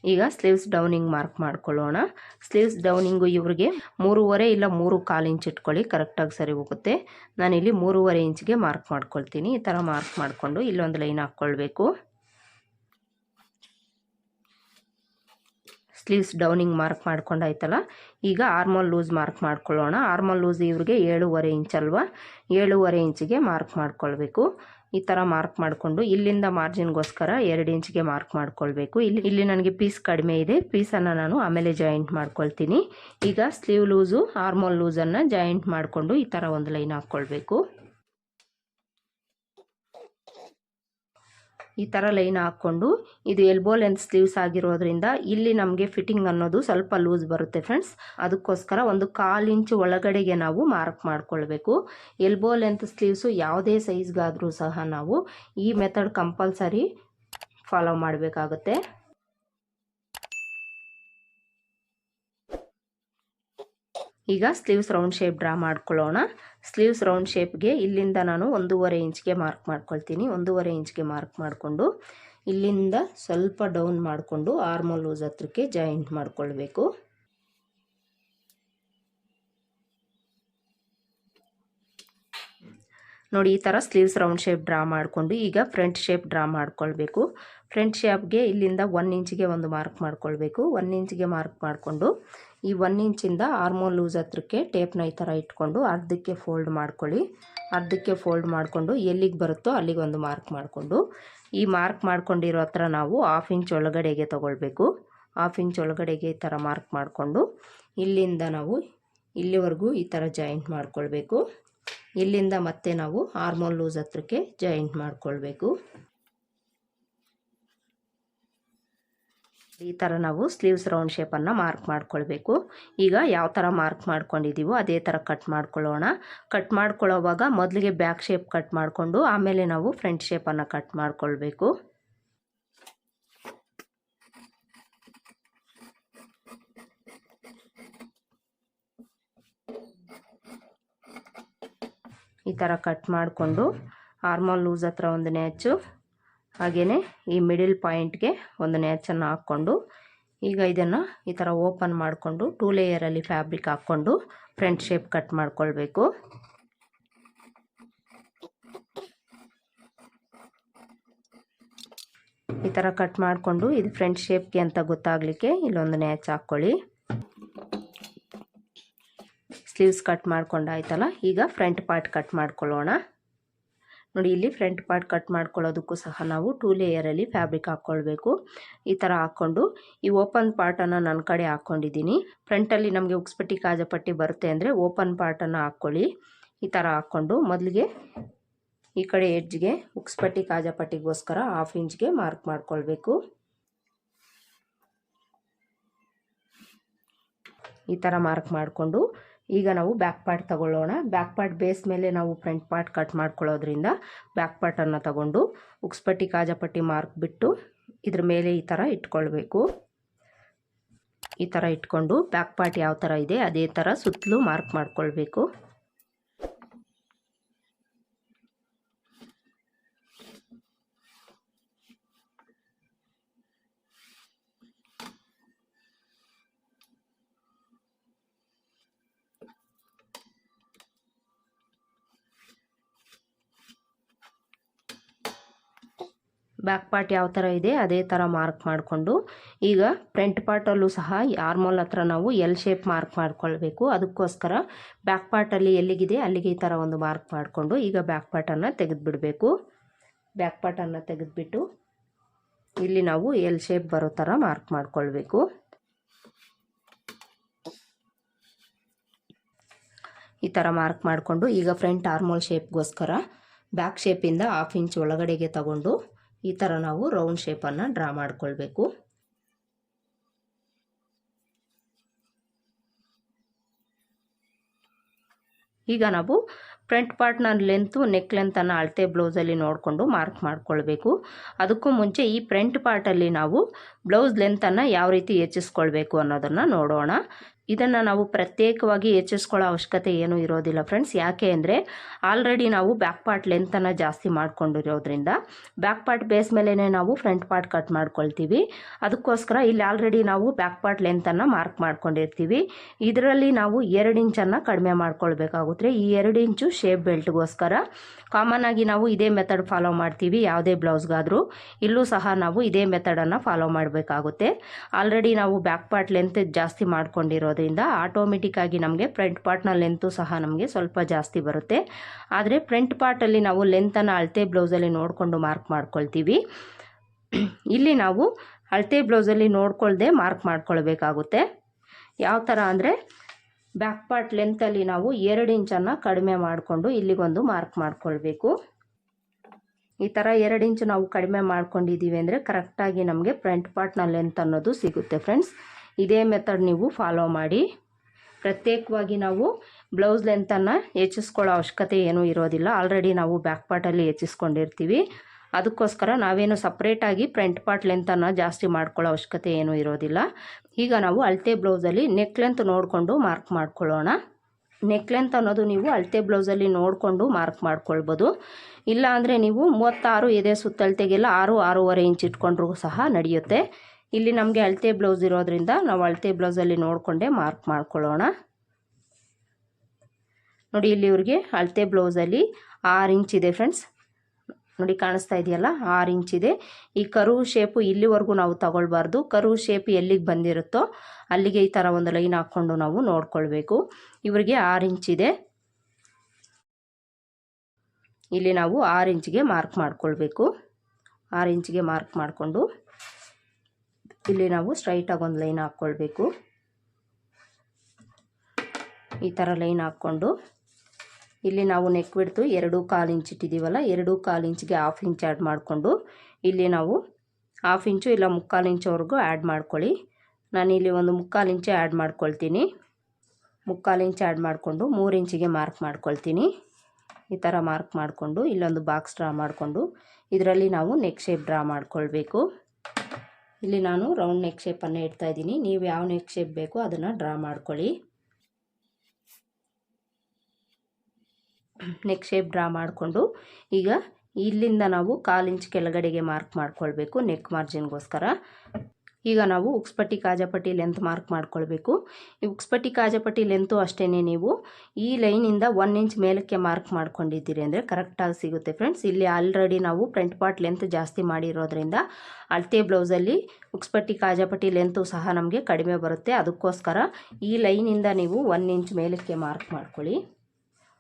ಈಗ ಸ್ಲೀವ್ಸ್ ಡೌನಿಂಗ್ ಮಾರ್ಕ್ ಮಾಡ್ಕೊಳ್ಳೋಣ. ಸ್ಲೀವ್ಸ್ ಡೌನಿಂಗು ಇವ್ರಿಗೆ ಮೂರುವರೆ ಇಲ್ಲ ಮೂರು ಕಾಲು ಇಂಚ್ ಇಟ್ಕೊಳ್ಳಿ ಕರೆಕ್ಟಾಗಿ ಸರಿ ಹೋಗುತ್ತೆ. ನಾನಿಲ್ಲಿ ಮೂರುವರೆ ಇಂಚ್ಗೆ ಮಾರ್ಕ್ ಮಾಡ್ಕೊಳ್ತೀನಿ. ಈ ಥರ ಮಾರ್ಕ್ ಮಾಡಿಕೊಂಡು ಇಲ್ಲೊಂದು ಲೈನ್ ಹಾಕ್ಕೊಳ್ಬೇಕು. ಸ್ಲೀವ್ಸ್ ಡೌನಿಂಗ್ ಮಾರ್ಕ್ ಮಾಡ್ಕೊಂಡಾಯ್ತಲ್ಲ, ಈಗ ಆರ್ಮಲ್ ಲೂಸ್ ಮಾರ್ಕ್ ಮಾಡ್ಕೊಳ್ಳೋಣ. ಆರ್ಮಲ್ ಲೂಸ್ ಇವ್ರಿಗೆ ಏಳುವರೆ ಇಂಚ್ ಅಲ್ವಾ? ಏಳುವರೆ ಇಂಚಿಗೆ ಮಾರ್ಕ್ ಮಾಡ್ಕೊಳ್ಬೇಕು. ಈ ಥರ ಮಾರ್ಕ್ ಮಾಡಿಕೊಂಡು ಇಲ್ಲಿಂದ ಮಾರ್ಜಿನ್ಗೋಸ್ಕರ ಎರಡು ಇಂಚ್ಗೆ ಮಾರ್ಕ್ ಮಾಡ್ಕೊಳ್ಬೇಕು. ಇಲ್ಲಿ ಇಲ್ಲಿ ನನಗೆ ಪೀಸ್ ಕಡಿಮೆ ಇದೆ. ಪೀಸನ್ನು ನಾನು ಆಮೇಲೆ ಜಾಯಿಂಟ್ ಮಾಡ್ಕೊಳ್ತೀನಿ. ಈಗ ಸ್ಲೀವ್ ಲೂಸು ಆರ್ಮೋಲ್ ಲೂಸನ್ನು ಜಾಯಿಂಟ್ ಮಾಡಿಕೊಂಡು ಈ ಥರ ಒಂದು ಲೈನ್ ಹಾಕ್ಕೊಳ್ಬೇಕು ಈ ಥರ ಲೈನ್ ಹಾಕ್ಕೊಂಡು ಇದು ಎಲ್ಬೋ ಲೆಂತ್ ಸ್ಲೀವ್ಸ್ ಆಗಿರೋದ್ರಿಂದ ಇಲ್ಲಿ ನಮಗೆ ಫಿಟ್ಟಿಂಗ್ ಅನ್ನೋದು ಸ್ವಲ್ಪ ಲೂಸ್ ಬರುತ್ತೆ ಫ್ರೆಂಡ್ಸ್ ಅದಕ್ಕೋಸ್ಕರ ಒಂದು ಕಾಲು ಇಂಚು ಒಳಗಡೆಗೆ ನಾವು ಮಾರ್ಕ್ ಮಾಡ್ಕೊಳ್ಬೇಕು. ಎಲ್ಬೋ ಲೆಂತ್ ಸ್ಲೀವ್ಸು ಯಾವುದೇ ಸೈಜ್ಗಾದರೂ ಸಹ ನಾವು ಈ ಮೆಥಡ್ ಕಂಪಲ್ಸರಿ ಫಾಲೋ ಮಾಡಬೇಕಾಗುತ್ತೆ. ಈಗ ಸ್ಲೀವ್ಸ್ ರೌಂಡ್ ಶೇಪ್ ಡ್ರಾ ಮಾಡ್ಕೊಳ್ಳೋಣ. ಸ್ಲೀವ್ಸ್ ರೌಂಡ್ ಶೇಪ್ಗೆ ಇಲ್ಲಿಂದ ನಾನು ಒಂದೂವರೆ ಇಂಚ್ಗೆ ಮಾರ್ಕ್ ಮಾಡ್ಕೊಳ್ತೀನಿ. ಒಂದೂವರೆ ಇಂಚ್ಗೆ ಮಾರ್ಕ್ ಮಾಡಿಕೊಂಡು ಇಲ್ಲಿಂದ ಸ್ವಲ್ಪ ಡೌನ್ ಮಾಡಿಕೊಂಡು ಆರ್ಮೋಲ್ ಲೂಸ್ ಹತ್ರಕ್ಕೆ ಜಾಯಿಂಟ್ ಮಾಡ್ಕೊಳ್ಬೇಕು. ನೋಡಿ, ಈ ಥರ ಸ್ಲೀವ್ಸ್ ರೌಂಡ್ ಶೇಪ್ ಡ್ರಾ ಮಾಡಿಕೊಂಡು ಈಗ ಫ್ರಂಟ್ ಶೇಪ್ ಡ್ರಾ ಮಾಡ್ಕೊಳ್ಬೇಕು. ಫ್ರಂಟ್ ಶೇಪ್ಗೆ ಇಲ್ಲಿಂದ ಒನ್ ಇಂಚಿಗೆ ಒಂದು ಮಾರ್ಕ್ ಮಾಡ್ಕೊಳ್ಬೇಕು. ಒನ್ ಇಂಚಿಗೆ ಮಾರ್ಕ್ ಮಾಡಿಕೊಂಡು ಈ ಒನ್ ಇಂಚಿಂದ ಆರ್ಮೋಲ್ ಲೂಸ್ ಹತ್ರಕ್ಕೆ ಟೇಪ್ನ ಈ ಥರ ಇಟ್ಕೊಂಡು ಅರ್ಧಕ್ಕೆ ಫೋಲ್ಡ್ ಮಾಡ್ಕೊಳ್ಳಿ. ಅರ್ಧಕ್ಕೆ ಫೋಲ್ಡ್ ಮಾಡಿಕೊಂಡು ಎಲ್ಲಿಗೆ ಬರುತ್ತೋ ಅಲ್ಲಿಗೆ ಒಂದು ಮಾರ್ಕ್ ಮಾಡಿಕೊಂಡು. ಈ ಮಾರ್ಕ್ ಮಾಡ್ಕೊಂಡಿರೋ ಹತ್ರ ನಾವು ಹಾಫ್ ಇಂಚ್ ಒಳಗಡೆಗೆ ತೊಗೊಳ್ಬೇಕು. ಹಾಫ್ ಇಂಚ್ ಒಳಗಡೆಗೆ ಈ ಥರ ಮಾರ್ಕ್ ಮಾಡಿಕೊಂಡು ಇಲ್ಲಿಂದ ನಾವು ಇಲ್ಲಿವರೆಗೂ ಈ ಥರ ಜಾಯಿಂಟ್ ಮಾಡ್ಕೊಳ್ಬೇಕು. ಇಲ್ಲಿಂದ ಮತ್ತೆ ನಾವು ಹಾರ್ಮೋನ್ ಲೂಸ್ ಹತ್ರಕ್ಕೆ ಜಾಯಿಂಟ್ ಮಾಡ್ಕೊಳ್ಬೇಕು. ಈ ಥರ ನಾವು ಸ್ಲೀವ್ಸ್ ರೌಂಡ್ ಶೇಪನ್ನು ಮಾರ್ಕ್ ಮಾಡ್ಕೊಳ್ಬೇಕು. ಈಗ ಯಾವ ಥರ ಮಾರ್ಕ್ ಮಾಡ್ಕೊಂಡಿದ್ದೀವೋ ಅದೇ ಥರ ಕಟ್ ಮಾಡ್ಕೊಳ್ಳೋಣ. ಕಟ್ ಮಾಡ್ಕೊಳ್ಳೋವಾಗ ಮೊದಲಿಗೆ ಬ್ಯಾಕ್ ಶೇಪ್ ಕಟ್ ಮಾಡಿಕೊಂಡು ಆಮೇಲೆ ನಾವು ಫ್ರಂಟ್ ಶೇಪನ್ನು ಕಟ್ ಮಾಡ್ಕೊಳ್ಬೇಕು. ಈ ಥರ ಕಟ್ ಮಾಡಿಕೊಂಡು ಆರ್ಮಲ್ ಲೂಸ್ ಹತ್ರ ಒಂದು ನ್ಯಾಚು ಹಾಗೆಯೇ ಈ ಮಿಡಿಲ್ ಪಾಯಿಂಟ್ಗೆ ಒಂದು ನ್ಯಾಚನ್ನು ಹಾಕ್ಕೊಂಡು, ಈಗ ಇದನ್ನು ಈ ಥರ ಓಪನ್ ಮಾಡಿಕೊಂಡು ಟೂ ಲೇಯರಲ್ಲಿ ಫ್ಯಾಬ್ರಿಕ್ ಹಾಕ್ಕೊಂಡು ಫ್ರಂಟ್ ಶೇಪ್ ಕಟ್ ಮಾಡ್ಕೊಳ್ಬೇಕು. ಈ ಥರ ಕಟ್ ಮಾಡಿಕೊಂಡು ಇದು ಫ್ರಂಟ್ ಶೇಪ್ಗೆ ಅಂತ ಗೊತ್ತಾಗಲಿಕ್ಕೆ ಇಲ್ಲೊಂದು ನ್ಯಾಚ್ ಹಾಕ್ಕೊಳ್ಳಿ. ಸ್ಲೀವ್ಸ್ ಕಟ್ ಮಾಡ್ಕೊಂಡಾಯ್ತಲ್ಲ ಈಗ ಫ್ರಂಟ್ ಪಾರ್ಟ್ ಕಟ್ ಮಾಡ್ಕೊಳ್ಳೋಣ. ನೋಡಿ, ಇಲ್ಲಿ ಫ್ರಂಟ್ ಪಾರ್ಟ್ ಕಟ್ ಮಾಡ್ಕೊಳ್ಳೋದಕ್ಕೂ ಸಹ ನಾವು ಟೂ ಲೇಯರಲ್ಲಿ ಫ್ಯಾಬ್ರಿಕ್ ಹಾಕ್ಕೊಳ್ಬೇಕು. ಈ ಥರ ಹಾಕ್ಕೊಂಡು, ಈ ಓಪನ್ ಪಾರ್ಟನ್ನು ನನ್ನ ಕಡೆ ಹಾಕ್ಕೊಂಡಿದ್ದೀನಿ. ಫ್ರಂಟಲ್ಲಿ ನಮಗೆ ಉಕ್ಸ್ಪಟ್ಟಿ ಕಾಜಪಟ್ಟಿ ಬರುತ್ತೆ ಅಂದರೆ ಓಪನ್ ಪಾರ್ಟನ್ನು ಹಾಕ್ಕೊಳ್ಳಿ. ಈ ಥರ ಹಾಕ್ಕೊಂಡು ಮೊದಲಿಗೆ ಈ ಕಡೆ ಎಡ್ಜ್ಗೆ ಉಕ್ಸ್ಪಟ್ಟಿ ಕಾಜಪಟ್ಟಿಗೋಸ್ಕರ ಹಾಫ್ ಇಂಚ್ಗೆ ಮಾರ್ಕ್ ಮಾಡ್ಕೊಳ್ಬೇಕು. ಈ ಥರ ಮಾರ್ಕ್ ಮಾಡಿಕೊಂಡು ಈಗ ನಾವು ಬ್ಯಾಕ್ ಪಾರ್ಟ್ ತಗೊಳ್ಳೋಣ. ಬ್ಯಾಕ್ ಪಾರ್ಟ್ ಬೇಸ್ ಮೇಲೆ ನಾವು ಫ್ರಂಟ್ ಪಾರ್ಟ್ ಕಟ್ ಮಾಡ್ಕೊಳ್ಳೋದ್ರಿಂದ ಬ್ಯಾಕ್ ಪಾರ್ಟನ್ನು ತಗೊಂಡು ಉಕ್ಸ್ಪಟ್ಟಿ, ಕಾಜಪಟ್ಟಿ ಮಾರ್ಕ್ ಬಿಟ್ಟು ಇದ್ರ ಮೇಲೆ ಈ ಥರ ಇಟ್ಕೊಳ್ಬೇಕು. ಈ ಥರ ಇಟ್ಕೊಂಡು ಬ್ಯಾಕ್ ಪಾರ್ಟ್ ಯಾವ ಥರ ಇದೆ, ಅದೇ ಥರ ಸುತ್ತಲೂ ಮಾರ್ಕ್ ಮಾಡ್ಕೊಳ್ಬೇಕು. ಬ್ಯಾಕ್ ಪಾರ್ಟ್ ಯಾವ ಥರ ಇದೆ, ಅದೇ ಥರ ಮಾರ್ಕ್ ಮಾಡಿಕೊಂಡು, ಈಗ ಫ್ರಂಟ್ ಪಾರ್ಟಲ್ಲೂ ಸಹ ಆರ್ಮೋಲ್ ಹತ್ರ ನಾವು ಎಲ್ ಶೇಪ್ ಮಾರ್ಕ್ ಮಾಡ್ಕೊಳ್ಬೇಕು. ಅದಕ್ಕೋಸ್ಕರ ಬ್ಯಾಕ್ ಪಾರ್ಟಲ್ಲಿ ಎಲ್ಲಿಗಿದೆ, ಅಲ್ಲಿಗೆ ಈ ಥರ ಒಂದು ಮಾರ್ಕ್ ಮಾಡಿಕೊಂಡು ಈಗ ಬ್ಯಾಕ್ ಪಾರ್ಟನ್ನು ತೆಗೆದುಬಿಡಬೇಕು. ಬ್ಯಾಕ್ ಪಾರ್ಟನ್ನು ತೆಗೆದುಬಿಟ್ಟು ಇಲ್ಲಿ ನಾವು ಎಲ್ ಶೇಪ್ ಬರೋ ಥರ ಮಾರ್ಕ್ ಮಾಡಿಕೊಳ್ಬೇಕು. ಈ ಥರ ಮಾರ್ಕ್ ಮಾಡಿಕೊಂಡು ಈಗ ಫ್ರಂಟ್ ಆರ್ಮೋಲ್ ಶೇಪ್ಗೋಸ್ಕರ ಬ್ಯಾಕ್ ಶೇಪಿಂದ ಹಾಫ್ ಇಂಚ್ ಒಳಗಡೆಗೆ ತಗೊಂಡು ಈ ಥರ ನಾವು ರೌಂಡ್ ಶೇಪನ್ನು ಡ್ರಾ ಮಾಡ್ಕೊಳ್ಬೇಕು. ಈಗ ನಾವು ಫ್ರಂಟ್ ಪಾರ್ಟ್ನ ಲೆಂತು ನೆಕ್ ಲೆಂತನ್ನು ಅಳತೆ ಬ್ಲೌಸಲ್ಲಿ ನೋಡಿಕೊಂಡು ಮಾರ್ಕ್ ಮಾಡ್ಕೊಳ್ಬೇಕು. ಅದಕ್ಕೂ ಮುಂಚೆ ಈ ಫ್ರಂಟ್ ಪಾರ್ಟಲ್ಲಿ ನಾವು ಬ್ಲೌಸ್ ಲೆಂತನ್ನು ಯಾವ ರೀತಿ ಹೆಚ್ಚಿಸ್ಕೊಳ್ಬೇಕು ಅನ್ನೋದನ್ನು ನೋಡೋಣ. ಇದನ್ನು ನಾವು ಪ್ರತ್ಯೇಕವಾಗಿ ಹೆಚ್ಚಿಸ್ಕೊಳ್ಳೋ ಅವಶ್ಯಕತೆ ಏನೂ ಇರೋದಿಲ್ಲ ಫ್ರೆಂಡ್ಸ್ ಯಾಕೆ ಅಂದರೆ ಆಲ್ರೆಡಿ ನಾವು ಬ್ಯಾಕ್ ಪಾರ್ಟ್ ಲೆಂತನ್ನು ಜಾಸ್ತಿ ಮಾಡ್ಕೊಂಡಿರೋದ್ರಿಂದ ಬ್ಯಾಕ್ ಪಾರ್ಟ್ ಬೇಸ್ ಮೇಲೇ ನಾವು ಫ್ರಂಟ್ ಪಾರ್ಟ್ ಕಟ್ ಮಾಡ್ಕೊಳ್ತೀವಿ. ಅದಕ್ಕೋಸ್ಕರ ಇಲ್ಲಿ ಆಲ್ರೆಡಿ ನಾವು ಬ್ಯಾಕ್ ಪಾರ್ಟ್ ಲೆಂತನ್ನು ಮಾರ್ಕ್ ಮಾಡ್ಕೊಂಡಿರ್ತೀವಿ. ಇದರಲ್ಲಿ ನಾವು ಎರಡು ಇಂಚನ್ನು ಕಡಿಮೆ ಮಾಡ್ಕೊಳ್ಬೇಕಾಗುತ್ತೆ. ಈ ಎರಡು ಇಂಚು ಶೇಪ್ ಬೆಲ್ಟ್ಗೋಸ್ಕರ ಕಾಮನ್ ಆಗಿ ನಾವು ಇದೇ ಮೆಥಡ್ ಫಾಲೋ ಮಾಡ್ತೀವಿ, ಯಾವುದೇ ಬ್ಲೌಸ್ಗಾದರೂ ಇಲ್ಲೂ ಸಹ ನಾವು ಇದೇ ಮೆಥಡನ್ನು ಫಾಲೋ ಮಾಡಬೇಕಾಗುತ್ತೆ. ಆಲ್ರೆಡಿ ನಾವು ಬ್ಯಾಕ್ ಪಾರ್ಟ್ ಲೆಂತ್ ಜಾಸ್ತಿ ಮಾಡ್ಕೊಂಡಿರೋದ್ರಿಂದ ಆಟೋಮೆಟಿಕ್ ಆಗಿ ನಮಗೆ ಫ್ರಂಟ್ ಪಾರ್ಟ್ನ ಲೆಂತು ಸಹ ನಮಗೆ ಸ್ವಲ್ಪ ಜಾಸ್ತಿ ಬರುತ್ತೆ. ಆದರೆ ಫ್ರಂಟ್ ಪಾರ್ಟಲ್ಲಿ ನಾವು ಲೆಂತನ್ನು ಅಳತೆ ಬ್ಲೌಸಲ್ಲಿ ನೋಡಿಕೊಂಡು ಮಾರ್ಕ್ ಮಾಡ್ಕೊಳ್ತೀವಿ. ಇಲ್ಲಿ ನಾವು ಅಳತೆ ಬ್ಲೌಸಲ್ಲಿ ನೋಡ್ಕೊಳ್ದೆ ಮಾರ್ಕ್ ಮಾಡ್ಕೊಳ್ಬೇಕಾಗುತ್ತೆ. ಯಾವ ಥರ ಅಂದರೆ ಬ್ಯಾಕ್ ಪಾರ್ಟ್ ಲೆಂತಲ್ಲಿ ನಾವು ಎರಡು ಇಂಚನ್ನು ಕಡಿಮೆ ಮಾಡಿಕೊಂಡು ಇಲ್ಲಿಗೊಂದು ಮಾರ್ಕ್ ಮಾಡ್ಕೊಳ್ಬೇಕು. ಈ ಥರ ಎರಡು ಇಂಚು ನಾವು ಕಡಿಮೆ ಮಾಡ್ಕೊಂಡಿದ್ದೀವಿ ಅಂದರೆ ಕರೆಕ್ಟಾಗಿ ನಮಗೆ ಫ್ರಂಟ್ ಪಾರ್ಟ್ನ ಲೆಂತ್ ಅನ್ನೋದು ಸಿಗುತ್ತೆ ಫ್ರೆಂಡ್ಸ್ ಇದೇ ಮೆಥಡ್ ನೀವು ಫಾಲೋ ಮಾಡಿ. ಪ್ರತ್ಯೇಕವಾಗಿ ನಾವು ಬ್ಲೌಸ್ ಲೆಂತನ್ನು ಹೆಚ್ಚಿಸ್ಕೊಳ್ಳೋ ಅವಶ್ಯಕತೆ ಏನೂ ಇರೋದಿಲ್ಲ. ಆಲ್ರೆಡಿ ನಾವು ಬ್ಯಾಕ್ ಪಾರ್ಟಲ್ಲಿ ಹೆಚ್ಚಿಸ್ಕೊಂಡಿರ್ತೀವಿ. ಅದಕ್ಕೋಸ್ಕರ ನಾವೇನು ಸಪ್ರೇಟಾಗಿ ಫ್ರಂಟ್ ಪಾರ್ಟ್ ಲೆಂತನ್ನು ಜಾಸ್ತಿ ಮಾಡ್ಕೊಳ್ಳೋ ಅವಶ್ಯಕತೆ ಏನೂ ಇರೋದಿಲ್ಲ. ಈಗ ನಾವು ಅಳತೆ ಬ್ಲೌಸಲ್ಲಿ ನೆಕ್ ಲೆಂತ್ ನೋಡಿಕೊಂಡು ಮಾರ್ಕ್ ಮಾಡ್ಕೊಳ್ಳೋಣ. ನೆಕ್ ಲೆಂತ್ ಅನ್ನೋದು ನೀವು ಅಳತೆ ಬ್ಲೌಸಲ್ಲಿ ನೋಡಿಕೊಂಡು ಮಾರ್ಕ್ ಮಾಡ್ಕೊಳ್ಬೋದು. ಇಲ್ಲ ಅಂದರೆ ನೀವು ಮೂವತ್ತಾರು ಎದೆ ಸುತ್ತಳತೆಗೆಲ್ಲ ಆರು ಆರೂವರೆ ಇಂಚ್ ಇಟ್ಕೊಂಡ್ರೂ ಸಹ ನಡೆಯುತ್ತೆ. ಇಲ್ಲಿ ನಮಗೆ ಅಳತೆ ಬ್ಲೌಸ್ ಇರೋದ್ರಿಂದ ನಾವು ಅಳತೆ ಬ್ಲೌಸಲ್ಲಿ ನೋಡಿಕೊಂಡೆ ಮಾರ್ಕ್ ಮಾಡ್ಕೊಳ್ಳೋಣ. ನೋಡಿ, ಇಲ್ಲಿ ಇವ್ರಿಗೆ ಅಳತೆ ಬ್ಲೌಸಲ್ಲಿ ಆರು ಇಂಚ್ ಇದೆ ಫ್ರೆಂಡ್ಸ್. ನೋಡಿ, ಕಾಣಿಸ್ತಾ ಇದೆಯಲ್ಲ? ಆರು ಇದೆ. ಈ ಕರು ಶೇಪು ಇಲ್ಲಿವರೆಗೂ ನಾವು ತಗೊಳ್ಬಾರ್ದು. ಕರು ಶೇಪ್ ಎಲ್ಲಿಗೆ ಬಂದಿರುತ್ತೋ ಅಲ್ಲಿಗೆ ಈ ಥರ ಒಂದು ಲೈನ್ ಹಾಕ್ಕೊಂಡು ನಾವು ನೋಡ್ಕೊಳ್ಬೇಕು. ಇವರಿಗೆ ಆರು ಇದೆ. ಇಲ್ಲಿ ನಾವು ಆರು ಇಂಚ್ಗೆ ಮಾರ್ಕ್ ಮಾಡ್ಕೊಳ್ಬೇಕು. ಆರು ಇಂಚ್ಗೆ ಮಾರ್ಕ್ ಮಾಡಿಕೊಂಡು ಇಲ್ಲಿ ನಾವು ಸ್ಟ್ರೈಟಾಗಿ ಒಂದು ಲೈನ್ ಹಾಕ್ಕೊಳ್ಬೇಕು. ಈ ಥರ ಲೈನ್ ಹಾಕ್ಕೊಂಡು ಇಲ್ಲಿ ನಾವು ನೆಕ್ ಬಿಡ್ತು ಎರಡು ಕಾಲು ಇಂಚ್ ಇಟ್ಟಿದ್ದೀವಲ್ಲ, ಎರಡು ಕಾಲು ಇಂಚ್ಗೆ ಹಾಫ್ ಇಂಚ್ ಆ್ಯಡ್ ಮಾಡಿಕೊಂಡು ಇಲ್ಲಿ ನಾವು ಹಾಫ್ ಇಂಚು ಇಲ್ಲ ಮುಕ್ಕಾಲು ಇಂಚುವರೆಗೂ ಆ್ಯಡ್ ಮಾಡ್ಕೊಳ್ಳಿ. ನಾನು ಇಲ್ಲಿ ಒಂದು ಮುಕ್ಕಾಲು ಇಂಚು ಆ್ಯಡ್ ಮಾಡ್ಕೊಳ್ತೀನಿ. ಮುಕ್ಕಾಲು ಇಂಚ್ ಆ್ಯಡ್ ಮಾಡಿಕೊಂಡು ಮೂರು ಇಂಚಿಗೆ ಮಾರ್ಕ್ ಮಾಡ್ಕೊಳ್ತೀನಿ. ಈ ಥರ ಮಾರ್ಕ್ ಮಾಡಿಕೊಂಡು ಇಲ್ಲೊಂದು ಬಾಕ್ಸ್ ಡ್ರಾ ಮಾಡಿಕೊಂಡು ಇದರಲ್ಲಿ ನಾವು ನೆಕ್ ಶೇಪ್ ಡ್ರಾ ಮಾಡ್ಕೊಳ್ಬೇಕು. ಇಲ್ಲಿ ನಾನು ರೌಂಡ್ ನೆಕ್ ಶೇಪನ್ನು ಇಡ್ತಾ ಇದ್ದೀನಿ. ನೀವು ಯಾವ ನೆಕ್ ಶೇಪ್ ಬೇಕು ಅದನ್ನು ಡ್ರಾ ಮಾಡ್ಕೊಳ್ಳಿ. ನೆಕ್ ಶೇಪ್ ಡ್ರಾ ಮಾಡಿಕೊಂಡು ಈಗ ಇಲ್ಲಿಂದ ನಾವು ಕಾಲು ಇಂಚ್ ಕೆಳಗಡೆಗೆ ಮಾರ್ಕ್ ಮಾಡ್ಕೊಳ್ಬೇಕು ನೆಕ್ ಮಾರ್ಜಿನ್ಗೋಸ್ಕರ ಈಗ ನಾವು ಉಕ್ಸ್ಪಟ್ಟಿ ಕಾಜಾಪಟ್ಟಿ ಲೆಂತ್ ಮಾರ್ಕ್ ಮಾಡ್ಕೊಳ್ಬೇಕು. ಈ ಉಕ್ಸ್ಪಟ್ಟಿ ಕಾಜಾಪಟ್ಟಿ ಲೆಂತು ಅಷ್ಟೇ ನೀವು ಈ ಲೈನಿಂದ ಒನ್ ಇಂಚ್ ಮೇಲಕ್ಕೆ ಮಾರ್ಕ್ ಮಾಡ್ಕೊಂಡಿದ್ದೀರಿ ಅಂದರೆ ಕರೆಕ್ಟಾಗಿ ಸಿಗುತ್ತೆ ಫ್ರೆಂಡ್ಸ್ ಇಲ್ಲಿ ಆಲ್ರೆಡಿ ನಾವು ಫ್ರಂಟ್ ಪಾರ್ಟ್ ಲೆಂತ್ ಜಾಸ್ತಿ ಮಾಡಿರೋದ್ರಿಂದ ಅಳತೆ ಬ್ಲೌಸಲ್ಲಿ ಉಕ್ಸ್ಪಟ್ಟಿ ಕಾಜಾಪಟ್ಟಿ ಲೆಂತು ಸಹ ನಮಗೆ ಕಡಿಮೆ ಬರುತ್ತೆ. ಅದಕ್ಕೋಸ್ಕರ ಈ ಲೈನಿಂದ ನೀವು ಒನ್ ಇಂಚ್ ಮೇಲಕ್ಕೆ ಮಾರ್ಕ್ ಮಾಡ್ಕೊಳ್ಳಿ.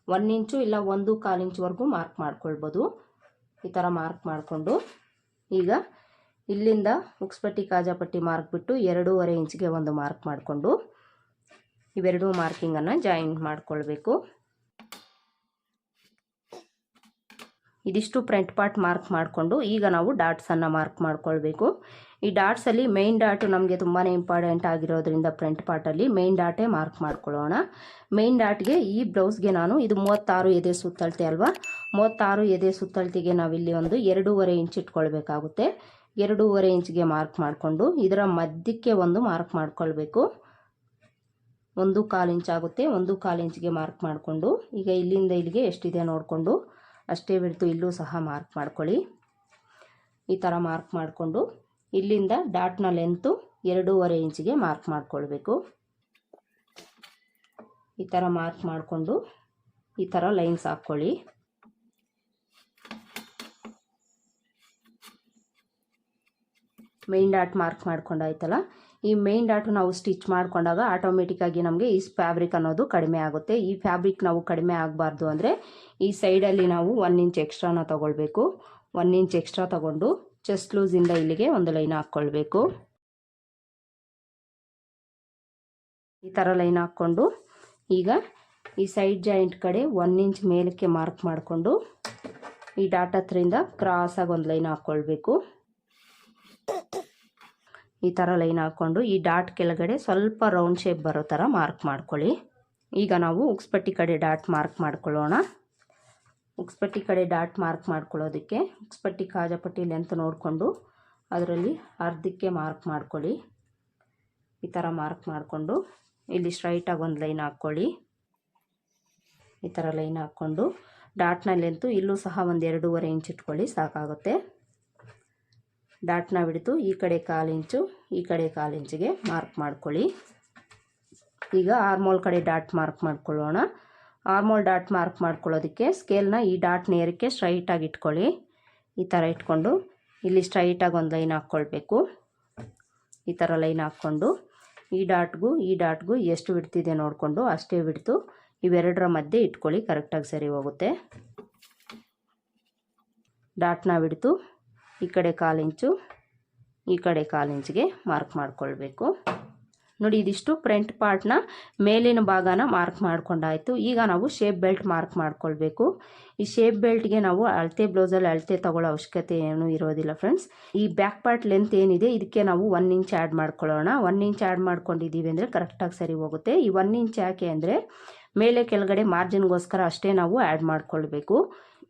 ಒನ್ ಇಂಚು ಇಲ್ಲ ಒಂದು ಕಾಲು ಇಂಚ್ವರೆಗೂ ಮಾರ್ಕ್ ಮಾಡ್ಕೊಳ್ಬೋದು. ಈ ಥರ ಮಾರ್ಕ್ ಮಾಡಿಕೊಂಡು ಈಗ ಇಲ್ಲಿಂದ ಉಕ್ಸ್ಪಟ್ಟಿ ಕಾಜಾಪಟ್ಟಿ ಮಾರ್ಕ್ ಬಿಟ್ಟು ಎರಡೂವರೆ ಇಂಚಿಗೆ ಒಂದು ಮಾರ್ಕ್ ಮಾಡಿಕೊಂಡು ಇವೆರಡೂ ಮಾರ್ಕಿಂಗನ್ನು ಜಾಯಿಂಟ್ ಮಾಡಿಕೊಳ್ಬೇಕು. ಇದಿಷ್ಟು ಫ್ರಂಟ್ ಪಾರ್ಟ್ ಮಾರ್ಕ್ ಮಾಡಿಕೊಂಡು ಈಗ ನಾವು ಡಾಟ್ಸನ್ನು ಮಾರ್ಕ್ ಮಾಡಿಕೊಳ್ಬೇಕು. ಈ ಡಾಟ್ಸಲ್ಲಿ ಮೇನ್ ಡಾಟು ನಮಗೆ ತುಂಬಾ ಇಂಪಾರ್ಟೆಂಟ್ ಆಗಿರೋದ್ರಿಂದ ಫ್ರಂಟ್ ಪಾರ್ಟಲ್ಲಿ ಮೇನ್ ಡಾಟೇ ಮಾರ್ಕ್ ಮಾಡ್ಕೊಳ್ಳೋಣ. ಮೇನ್ ಡಾಟ್ಗೆ ಈ ಬ್ಲೌಸ್ಗೆ ನಾನು ಇದು ಮೂವತ್ತಾರು ಎದೆ ಸುತ್ತಳತೆ ಅಲ್ವಾ? ಮೂವತ್ತಾರು ಎದೆ ಸುತ್ತಳತೆಗೆ ನಾವಿಲ್ಲಿ ಒಂದು ಎರಡೂವರೆ ಇಂಚ್ ಇಟ್ಕೊಳ್ಬೇಕಾಗುತ್ತೆ. ಎರಡೂವರೆ ಇಂಚ್ಗೆ ಮಾರ್ಕ್ ಮಾಡಿಕೊಂಡು ಇದರ ಮಧ್ಯಕ್ಕೆ ಒಂದು ಮಾರ್ಕ್ ಮಾಡಿಕೊಳ್ಬೇಕು. ಒಂದು ಕಾಲು ಇಂಚ್ ಆಗುತ್ತೆ, ಒಂದು ಕಾಲು ಇಂಚ್ಗೆ ಮಾರ್ಕ್ ಮಾಡಿಕೊಂಡು, ಈಗ ಇಲ್ಲಿಂದ ಇಲ್ಲಿಗೆ ಎಷ್ಟಿದೆ ನೋಡಿಕೊಂಡು, ಅಷ್ಟೇ ಬಿಡ್ತು, ಇಲ್ಲೂ ಸಹ ಮಾರ್ಕ್ ಮಾಡ್ಕೊಳ್ಳಿ. ಈ ಥರ ಮಾರ್ಕ್ ಮಾಡಿಕೊಂಡು, ಇಲ್ಲಿಂದ ಡಾಟ್ನ ಲೆಂತು ಎರಡೂವರೆ ಇಂಚಿಗೆ ಮಾರ್ಕ್ ಮಾಡಿಕೊಳ್ಬೇಕು. ಈ ಥರ ಮಾರ್ಕ್ ಮಾಡಿಕೊಂಡು, ಈ ಥರ ಲೈನ್ಸ್ ಹಾಕ್ಕೊಳ್ಳಿ. ಮೇನ್ ಡಾಟ್ ಮಾರ್ಕ್ ಮಾಡ್ಕೊಂಡಾಯ್ತಲ್ಲ ಈ ಮೇನ್ ಡಾಟು ನಾವು ಸ್ಟಿಚ್ ಮಾಡ್ಕೊಂಡಾಗ ಆಟೋಮೆಟಿಕ್ಕಾಗಿ ನಮಗೆ ಈ ಫ್ಯಾಬ್ರಿಕ್ ಅನ್ನೋದು ಕಡಿಮೆ ಆಗುತ್ತೆ. ಈ ಫ್ಯಾಬ್ರಿಕ್ ನಾವು ಕಡಿಮೆ ಆಗಬಾರ್ದು ಅಂದರೆ ಈ ಸೈಡಲ್ಲಿ ನಾವು ಒನ್ ಇಂಚ್ ಎಕ್ಸ್ಟ್ರಾನ ತಗೊಳ್ಬೇಕು. ಒನ್ ಇಂಚ್ ಎಕ್ಸ್ಟ್ರಾ ತಗೊಂಡು ಚೆಸ್ಟ್ ಲೂಸಿಂದ ಇಲ್ಲಿಗೆ ಒಂದು ಲೈನ್ ಹಾಕ್ಕೊಳ್ಬೇಕು. ಈ ಥರ ಲೈನ್ ಹಾಕ್ಕೊಂಡು ಈಗ ಈ ಸೈಡ್ ಜಾಯಿಂಟ್ ಕಡೆ ಒನ್ ಇಂಚ್ ಮೇಲಕ್ಕೆ ಮಾರ್ಕ್ ಮಾಡಿಕೊಂಡು ಈ ಡಾಟ್ ಹತ್ರಿಂದ ಕ್ರಾಸಾಗಿ ಒಂದು ಲೈನ್ ಹಾಕ್ಕೊಳ್ಬೇಕು. ಈ ಥರ ಲೈನ್ ಹಾಕ್ಕೊಂಡು ಈ ಡಾಟ್ ಕೆಳಗಡೆ ಸ್ವಲ್ಪ ರೌಂಡ್ ಶೇಪ್ ಬರೋ ಥರ ಮಾರ್ಕ್ ಮಾಡ್ಕೊಳ್ಳಿ. ಈಗ ನಾವು ಉಕ್ಸ್ಪಟ್ಟಿ ಕಡೆ ಡಾಟ್ ಮಾರ್ಕ್ ಮಾಡ್ಕೊಳ್ಳೋಣ. ಉಕ್ಸ್ಪಟ್ಟಿ ಕಡೆ ಡಾಟ್ ಮಾರ್ಕ್ ಮಾಡ್ಕೊಳ್ಳೋದಕ್ಕೆ ಉಕ್ಸ್ಪಟ್ಟಿ ಕಾಜಪಟ್ಟಿ ಲೆಂತ್ ನೋಡಿಕೊಂಡು ಅದರಲ್ಲಿ ಅರ್ಧಕ್ಕೆ ಮಾರ್ಕ್ ಮಾಡ್ಕೊಳ್ಳಿ. ಈ ಥರ ಮಾರ್ಕ್ ಮಾಡಿಕೊಂಡು ಇಲ್ಲಿ ಸ್ಟ್ರೈಟಾಗಿ ಒಂದು ಲೈನ್ ಹಾಕ್ಕೊಳ್ಳಿ. ಈ ಥರ ಲೈನ್ ಹಾಕ್ಕೊಂಡು ಡಾಟ್ನ ಲೆಂತು ಇಲ್ಲೂ ಸಹ ಒಂದು ಎರಡೂವರೆ ಇಂಚ್ ಇಟ್ಕೊಳ್ಳಿ ಸಾಕಾಗುತ್ತೆ. ಡಾಟ್ನ ಬಿಡಿತು. ಈ ಕಡೆ ಕಾಲಿಂಚು ಈ ಕಡೆ ಕಾಲಿಂಚಿಗೆ ಮಾರ್ಕ್ ಮಾಡ್ಕೊಳ್ಳಿ. ಈಗ ಆರ್ಮೋಲ್ ಕಡೆ ಡಾಟ್ ಮಾರ್ಕ್ ಮಾಡ್ಕೊಳ್ಳೋಣ. ಆರ್ಮೋಲ್ ಡಾಟ್ ಮಾರ್ಕ್ ಮಾಡ್ಕೊಳ್ಳೋದಕ್ಕೆ ಸ್ಕೇಲ್ನ ಈ ಡಾಟ್ ನೇರಕ್ಕೆ ಸ್ಟ್ರೈಟಾಗಿ ಇಟ್ಕೊಳ್ಳಿ. ಈ ಥರ ಇಟ್ಕೊಂಡು ಇಲ್ಲಿ ಸ್ಟ್ರೈಟಾಗಿ ಒಂದು ಲೈನ್ ಹಾಕ್ಕೊಳ್ಬೇಕು. ಈ ಥರ ಲೈನ್ ಹಾಕ್ಕೊಂಡು ಈ ಡಾಟ್ಗೂ ಈ ಡಾಟ್ಗೂ ಎಷ್ಟು ಬಿಡ್ತಿದೆ ನೋಡಿಕೊಂಡು ಅಷ್ಟೇ ಬಿಡ್ತು ಇವೆರಡರ ಮಧ್ಯೆ ಇಟ್ಕೊಳ್ಳಿ, ಕರೆಕ್ಟಾಗಿ ಸರಿ ಹೋಗುತ್ತೆ. ಡಾಟ್ನ ಬಿಡ್ತು. ಈ ಕಡೆ ಕಾಲಿಂಚು ಈ ಕಡೆ ಕಾಲಿಂಚಿಗೆ ಮಾರ್ಕ್ ಮಾಡ್ಕೊಳ್ಬೇಕು. ನೋಡಿ, ಇದಿಷ್ಟು ಫ್ರಂಟ್ ಪಾರ್ಟ್ನ ಮೇಲಿನ ಭಾಗನ ಮಾರ್ಕ್ ಮಾಡ್ಕೊಂಡಾಯಿತು. ಈಗ ನಾವು ಶೇಪ್ ಬೆಲ್ಟ್ ಮಾರ್ಕ್ ಮಾಡ್ಕೊಳ್ಬೇಕು. ಈ ಶೇಪ್ ಬೆಲ್ಟ್ಗೆ ನಾವು ಅಳತೆ, ಬ್ಲೌಸಲ್ಲಿ ಅಳತೆ ತಗೊಳ್ಳೋ ಅವಶ್ಯಕತೆ ಏನೂ ಇರೋದಿಲ್ಲ ಫ್ರೆಂಡ್ಸ್ ಈ ಬ್ಯಾಕ್ ಪಾರ್ಟ್ ಲೆಂತ್ ಏನಿದೆ, ಇದಕ್ಕೆ ನಾವು ಒನ್ ಇಂಚ್ ಆ್ಯಡ್ ಮಾಡ್ಕೊಳ್ಳೋಣ. ಒನ್ ಇಂಚ್ ಆ್ಯಡ್ ಮಾಡ್ಕೊಂಡಿದ್ದೀವಿ ಅಂದರೆ ಕರೆಕ್ಟಾಗಿ ಸರಿ ಹೋಗುತ್ತೆ. ಈ ಒನ್ ಇಂಚ್ ಯಾಕೆ ಅಂದರೆ, ಮೇಲೆ ಕೆಳಗಡೆ ಮಾರ್ಜಿನ್ಗೋಸ್ಕರ ಅಷ್ಟೇ ನಾವು ಆ್ಯಡ್ ಮಾಡ್ಕೊಳ್ಬೇಕು.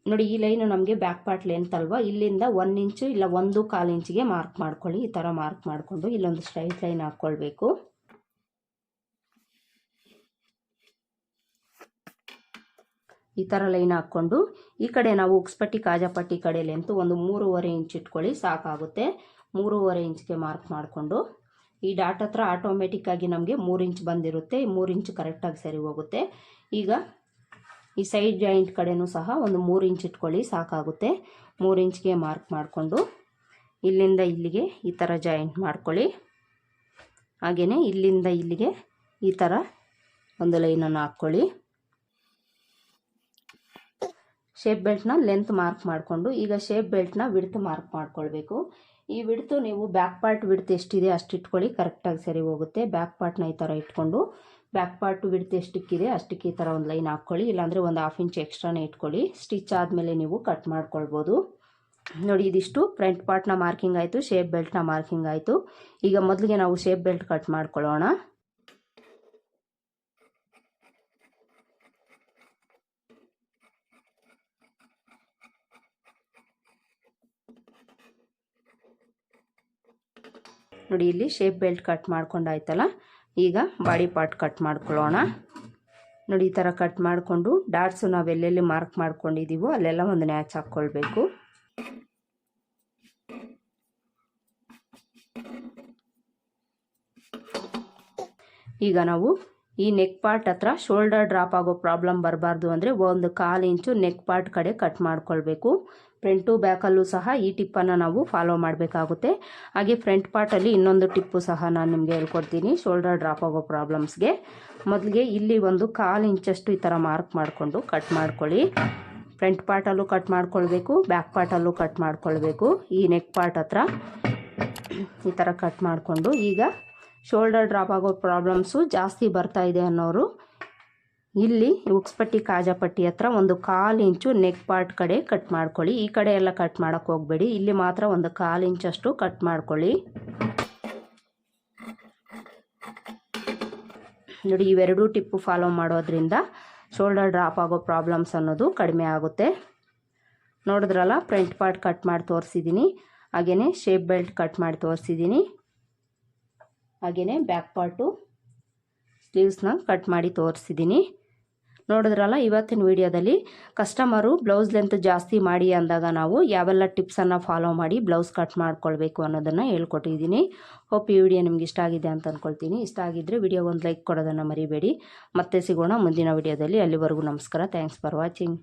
ನೋಡಿ, ಈ ಲೈನು ನಮಗೆ ಬ್ಯಾಕ್ ಪಾರ್ಟ್ ಲೆಂತ್ ಅಲ್ವಾ? ಇಲ್ಲಿಂದ ಒನ್ ಇಂಚು ಇಲ್ಲ, ಒಂದು ಕಾಲು ಇಂಚಿಗೆ ಮಾರ್ಕ್ ಮಾಡ್ಕೊಳ್ಳಿ. ಈ ಥರ ಮಾರ್ಕ್ ಮಾಡಿಕೊಂಡು ಇಲ್ಲೊಂದು ಸ್ಟ್ರೈಟ್ ಲೈನ್ ಹಾಕ್ಕೊಳ್ಬೇಕು. ಈ ಥರ ಲೈನ್ ಹಾಕ್ಕೊಂಡು, ಈ ಕಡೆ ನಾವು ಉಕ್ಸ್ಪಟ್ಟಿ ಕಾಜಾಪಟ್ಟಿ ಕಡೆ ಲೆಂತು ಒಂದು ಮೂರುವರೆ ಇಂಚ್ ಇಟ್ಕೊಳ್ಳಿ, ಸಾಕಾಗುತ್ತೆ. ಮೂರುವರೆ ಇಂಚ್ಗೆ ಮಾರ್ಕ್ ಮಾಡಿಕೊಂಡು, ಈ ಡಾಟ್ ಹತ್ರ ಆಟೋಮೆಟಿಕ್ಕಾಗಿ ನಮಗೆ ಮೂರು ಇಂಚ್ ಬಂದಿರುತ್ತೆ. ಮೂರು ಇಂಚ್ ಕರೆಕ್ಟಾಗಿ ಸರಿ ಹೋಗುತ್ತೆ. ಈಗ ಈ ಸೈಡ್ ಜಾಯಿಂಟ್ ಕಡೆನೂ ಸಹ ಒಂದು ಮೂರು ಇಂಚ್ ಇಟ್ಕೊಳ್ಳಿ, ಸಾಕಾಗುತ್ತೆ. ಮೂರು ಇಂಚ್ಗೆ ಮಾರ್ಕ್ ಮಾಡಿಕೊಂಡು ಇಲ್ಲಿಂದ ಇಲ್ಲಿಗೆ ಈ ಥರ ಜಾಯಿಂಟ್ ಮಾಡ್ಕೊಳ್ಳಿ. ಹಾಗೆಯೇ ಇಲ್ಲಿಂದ ಇಲ್ಲಿಗೆ ಈ ಥರ ಒಂದು ಲೈನನ್ನು ಹಾಕ್ಕೊಳ್ಳಿ. ಶೇಪ್ ಬೆಲ್ಟ್ನ ಲೆಂತ್ ಮಾರ್ಕ್ ಮಾಡಿಕೊಂಡು ಈಗ ಶೇಪ್ ಬೆಲ್ಟ್ನ ವಿಡ್ತ್ ಮಾರ್ಕ್ ಮಾಡ್ಕೊಳ್ಬೇಕು. ಈ ವಿಡ್ತು ನೀವು ಬ್ಯಾಕ್ ಪಾರ್ಟ್ ವಿಡ್ತ್ ಎಷ್ಟಿದೆ ಅಷ್ಟು ಇಟ್ಕೊಳ್ಳಿ, ಕರೆಕ್ಟಾಗಿ ಸರಿ ಹೋಗುತ್ತೆ. ಬ್ಯಾಕ್ ಪಾರ್ಟ್ನ ಈ ಥರ ಇಟ್ಕೊಂಡು ಬ್ಯಾಕ್ ಪಾರ್ಟ್ ವಿಡ್ತ್ ಎಷ್ಟಕ್ಕಿದೆ, ಅಷ್ಟಕ್ಕೆ ಈ ಥರ ಒಂದು ಲೈನ್ ಹಾಕ್ಕೊಳ್ಳಿ ಇಲ್ಲಾಂದರೆ ಒಂದು ಹಾಫ್ ಇಂಚ್ ಎಕ್ಸ್ಟ್ರಾನೇ ಇಟ್ಕೊಳ್ಳಿ. ಸ್ಟಿಚ್ ಆದಮೇಲೆ ನೀವು ಕಟ್ ಮಾಡ್ಕೊಳ್ಬೋದು. ನೋಡಿ, ಇದಿಷ್ಟು ಫ್ರಂಟ್ ಪಾರ್ಟ್ನ ಮಾರ್ಕಿಂಗ್ ಆಯಿತು ಶೇಪ್ ಬೆಲ್ಟ್ನ ಮಾರ್ಕಿಂಗ್ ಆಯಿತು. ಈಗ ಮೊದಲಿಗೆ ನಾವು ಶೇಪ್ ಬೆಲ್ಟ್ ಕಟ್ ಮಾಡ್ಕೊಳ್ಳೋಣ. ನೋಡಿ, ಇಲ್ಲಿ ಶೇಪ್ ಬೆಲ್ಟ್ ಕಟ್ ಮಾಡ್ಕೊಂಡಾಯ್ತಲ್ಲ ಈಗ ಬಾಡಿ ಪಾರ್ಟ್ ಕಟ್ ಮಾಡ್ಕೊಳ್ಳೋಣ. ನೋಡಿ, ಈ ಥರ ಕಟ್ ಮಾಡಿಕೊಂಡು ಡಾಟ್ಸು ನಾವು ಎಲ್ಲೆಲ್ಲಿ ಮಾರ್ಕ್ ಮಾಡ್ಕೊಂಡಿದ್ದೀವೋ ಅಲ್ಲೆಲ್ಲ ಒಂದು ನ್ಯಾಚ್ ಹಾಕ್ಕೊಳ್ಬೇಕು. ಈಗ ನಾವು ಈ ನೆಕ್ ಪಾರ್ಟ್ ಹತ್ರ ಶೋಲ್ಡರ್ ಡ್ರಾಪ್ ಆಗೋ ಪ್ರಾಬ್ಲಮ್ ಬರಬಾರ್ದು ಅಂದರೆ ಒಂದು ಕಾಲು ಇಂಚು ನೆಕ್ ಪಾರ್ಟ್ ಕಡೆ ಕಟ್ ಮಾಡ್ಕೊಳ್ಬೇಕು. ಫ್ರಂಟು ಬ್ಯಾಕಲ್ಲೂ ಸಹ ಈ ಟಿಪ್ಪನ್ನು ನಾವು ಫಾಲೋ ಮಾಡಬೇಕಾಗುತ್ತೆ. ಹಾಗೆ ಫ್ರಂಟ್ ಪಾರ್ಟಲ್ಲಿ ಇನ್ನೊಂದು ಟಿಪ್ಪು ಸಹ ನಾನು ನಿಮಗೆ ಹೇಳ್ಕೊಡ್ತೀನಿ ಶೋಲ್ಡರ್ ಡ್ರಾಪ್ ಆಗೋ ಪ್ರಾಬ್ಲಮ್ಸ್ಗೆ ಮೊದಲಿಗೆ ಇಲ್ಲಿ ಒಂದು ಕಾಲು ಇಂಚಷ್ಟು ಈ ಥರ ಮಾರ್ಕ್ ಮಾಡಿಕೊಂಡು ಕಟ್ ಮಾಡ್ಕೊಳ್ಳಿ. ಫ್ರಂಟ್ ಪಾರ್ಟಲ್ಲೂ ಕಟ್ ಮಾಡ್ಕೊಳ್ಬೇಕು ಬ್ಯಾಕ್ ಪಾರ್ಟಲ್ಲೂ ಕಟ್ ಮಾಡ್ಕೊಳ್ಬೇಕು. ಈ ನೆಕ್ ಪಾರ್ಟ್ ಹತ್ರ ಈ ಥರ ಕಟ್ ಮಾಡಿಕೊಂಡು ಈಗ ಶೋಲ್ಡರ್ ಡ್ರಾಪ್ ಆಗೋ ಪ್ರಾಬ್ಲಮ್ಸು ಜಾಸ್ತಿ ಬರ್ತಾ ಇದೆ ಅನ್ನೋರು, ಇಲ್ಲಿ ಉಕ್ಸ್ಪಟ್ಟಿ ಕಾಜಾಪಟ್ಟಿ ಹತ್ರ ಒಂದು ಕಾಲು ಇಂಚು ನೆಕ್ ಪಾರ್ಟ್ ಕಡೆ ಕಟ್ ಮಾಡ್ಕೊಳ್ಳಿ. ಈ ಕಡೆ ಎಲ್ಲ ಕಟ್ ಮಾಡೋಕ್ಕೆ ಹೋಗಬೇಡಿ. ಇಲ್ಲಿ ಮಾತ್ರ ಒಂದು ಕಾಲು ಇಂಚಷ್ಟು ಕಟ್ ಮಾಡ್ಕೊಳ್ಳಿ. ನೋಡಿ, ಇವೆರಡೂ ಟಿಪ್ಪು ಫಾಲೋ ಮಾಡೋದ್ರಿಂದ ಶೋಲ್ಡರ್ ಡ್ರಾಪ್ ಆಗೋ ಪ್ರಾಬ್ಲಮ್ಸ್ ಅನ್ನೋದು ಕಡಿಮೆ ಆಗುತ್ತೆ. ನೋಡಿದ್ರಲ್ಲ ಫ್ರಂಟ್ ಪಾರ್ಟ್ ಕಟ್ ಮಾಡಿ ತೋರಿಸಿದ್ದೀನಿ. ಹಾಗೆಯೇ ಶೇಪ್ ಬೆಲ್ಟ್ ಕಟ್ ಮಾಡಿ ತೋರಿಸಿದ್ದೀನಿ. ಹಾಗೆಯೇ ಬ್ಯಾಕ್ ಪಾರ್ಟು ಸ್ಲೀವ್ಸ್ನ ಕಟ್ ಮಾಡಿ ತೋರಿಸಿದ್ದೀನಿ ನೋಡಿದ್ರಲ್ಲ, ಇವತ್ತಿನ ವಿಡಿಯೋದಲ್ಲಿ ಕಸ್ಟಮರು ಬ್ಲೌಸ್ ಲೆಂತ್ ಜಾಸ್ತಿ ಮಾಡಿ ಅಂದಾಗ ನಾವು ಯಾವೆಲ್ಲ ಟಿಪ್ಸನ್ನು ಫಾಲೋ ಮಾಡಿ ಬ್ಲೌಸ್ ಕಟ್ ಮಾಡ್ಕೊಳ್ಬೇಕು ಅನ್ನೋದನ್ನು ಹೇಳ್ಕೊಟ್ಟಿದ್ದೀನಿ ಹೋಪ್ ಈ ವಿಡಿಯೋ ನಿಮ್ಗೆ ಇಷ್ಟ ಆಗಿದೆ ಅಂತ ಅಂದ್ಕೊಳ್ತೀನಿ ಇಷ್ಟ ಆಗಿದ್ದರೆ ವಿಡಿಯೋ ಒಂದು ಲೈಕ್ ಕೊಡೋದನ್ನು ಮರಿಬೇಡಿ. ಮತ್ತೆ ಸಿಗೋಣ ಮುಂದಿನ ವಿಡಿಯೋದಲ್ಲಿ. ಅಲ್ಲಿವರೆಗೂ ನಮಸ್ಕಾರ. Thanks for watching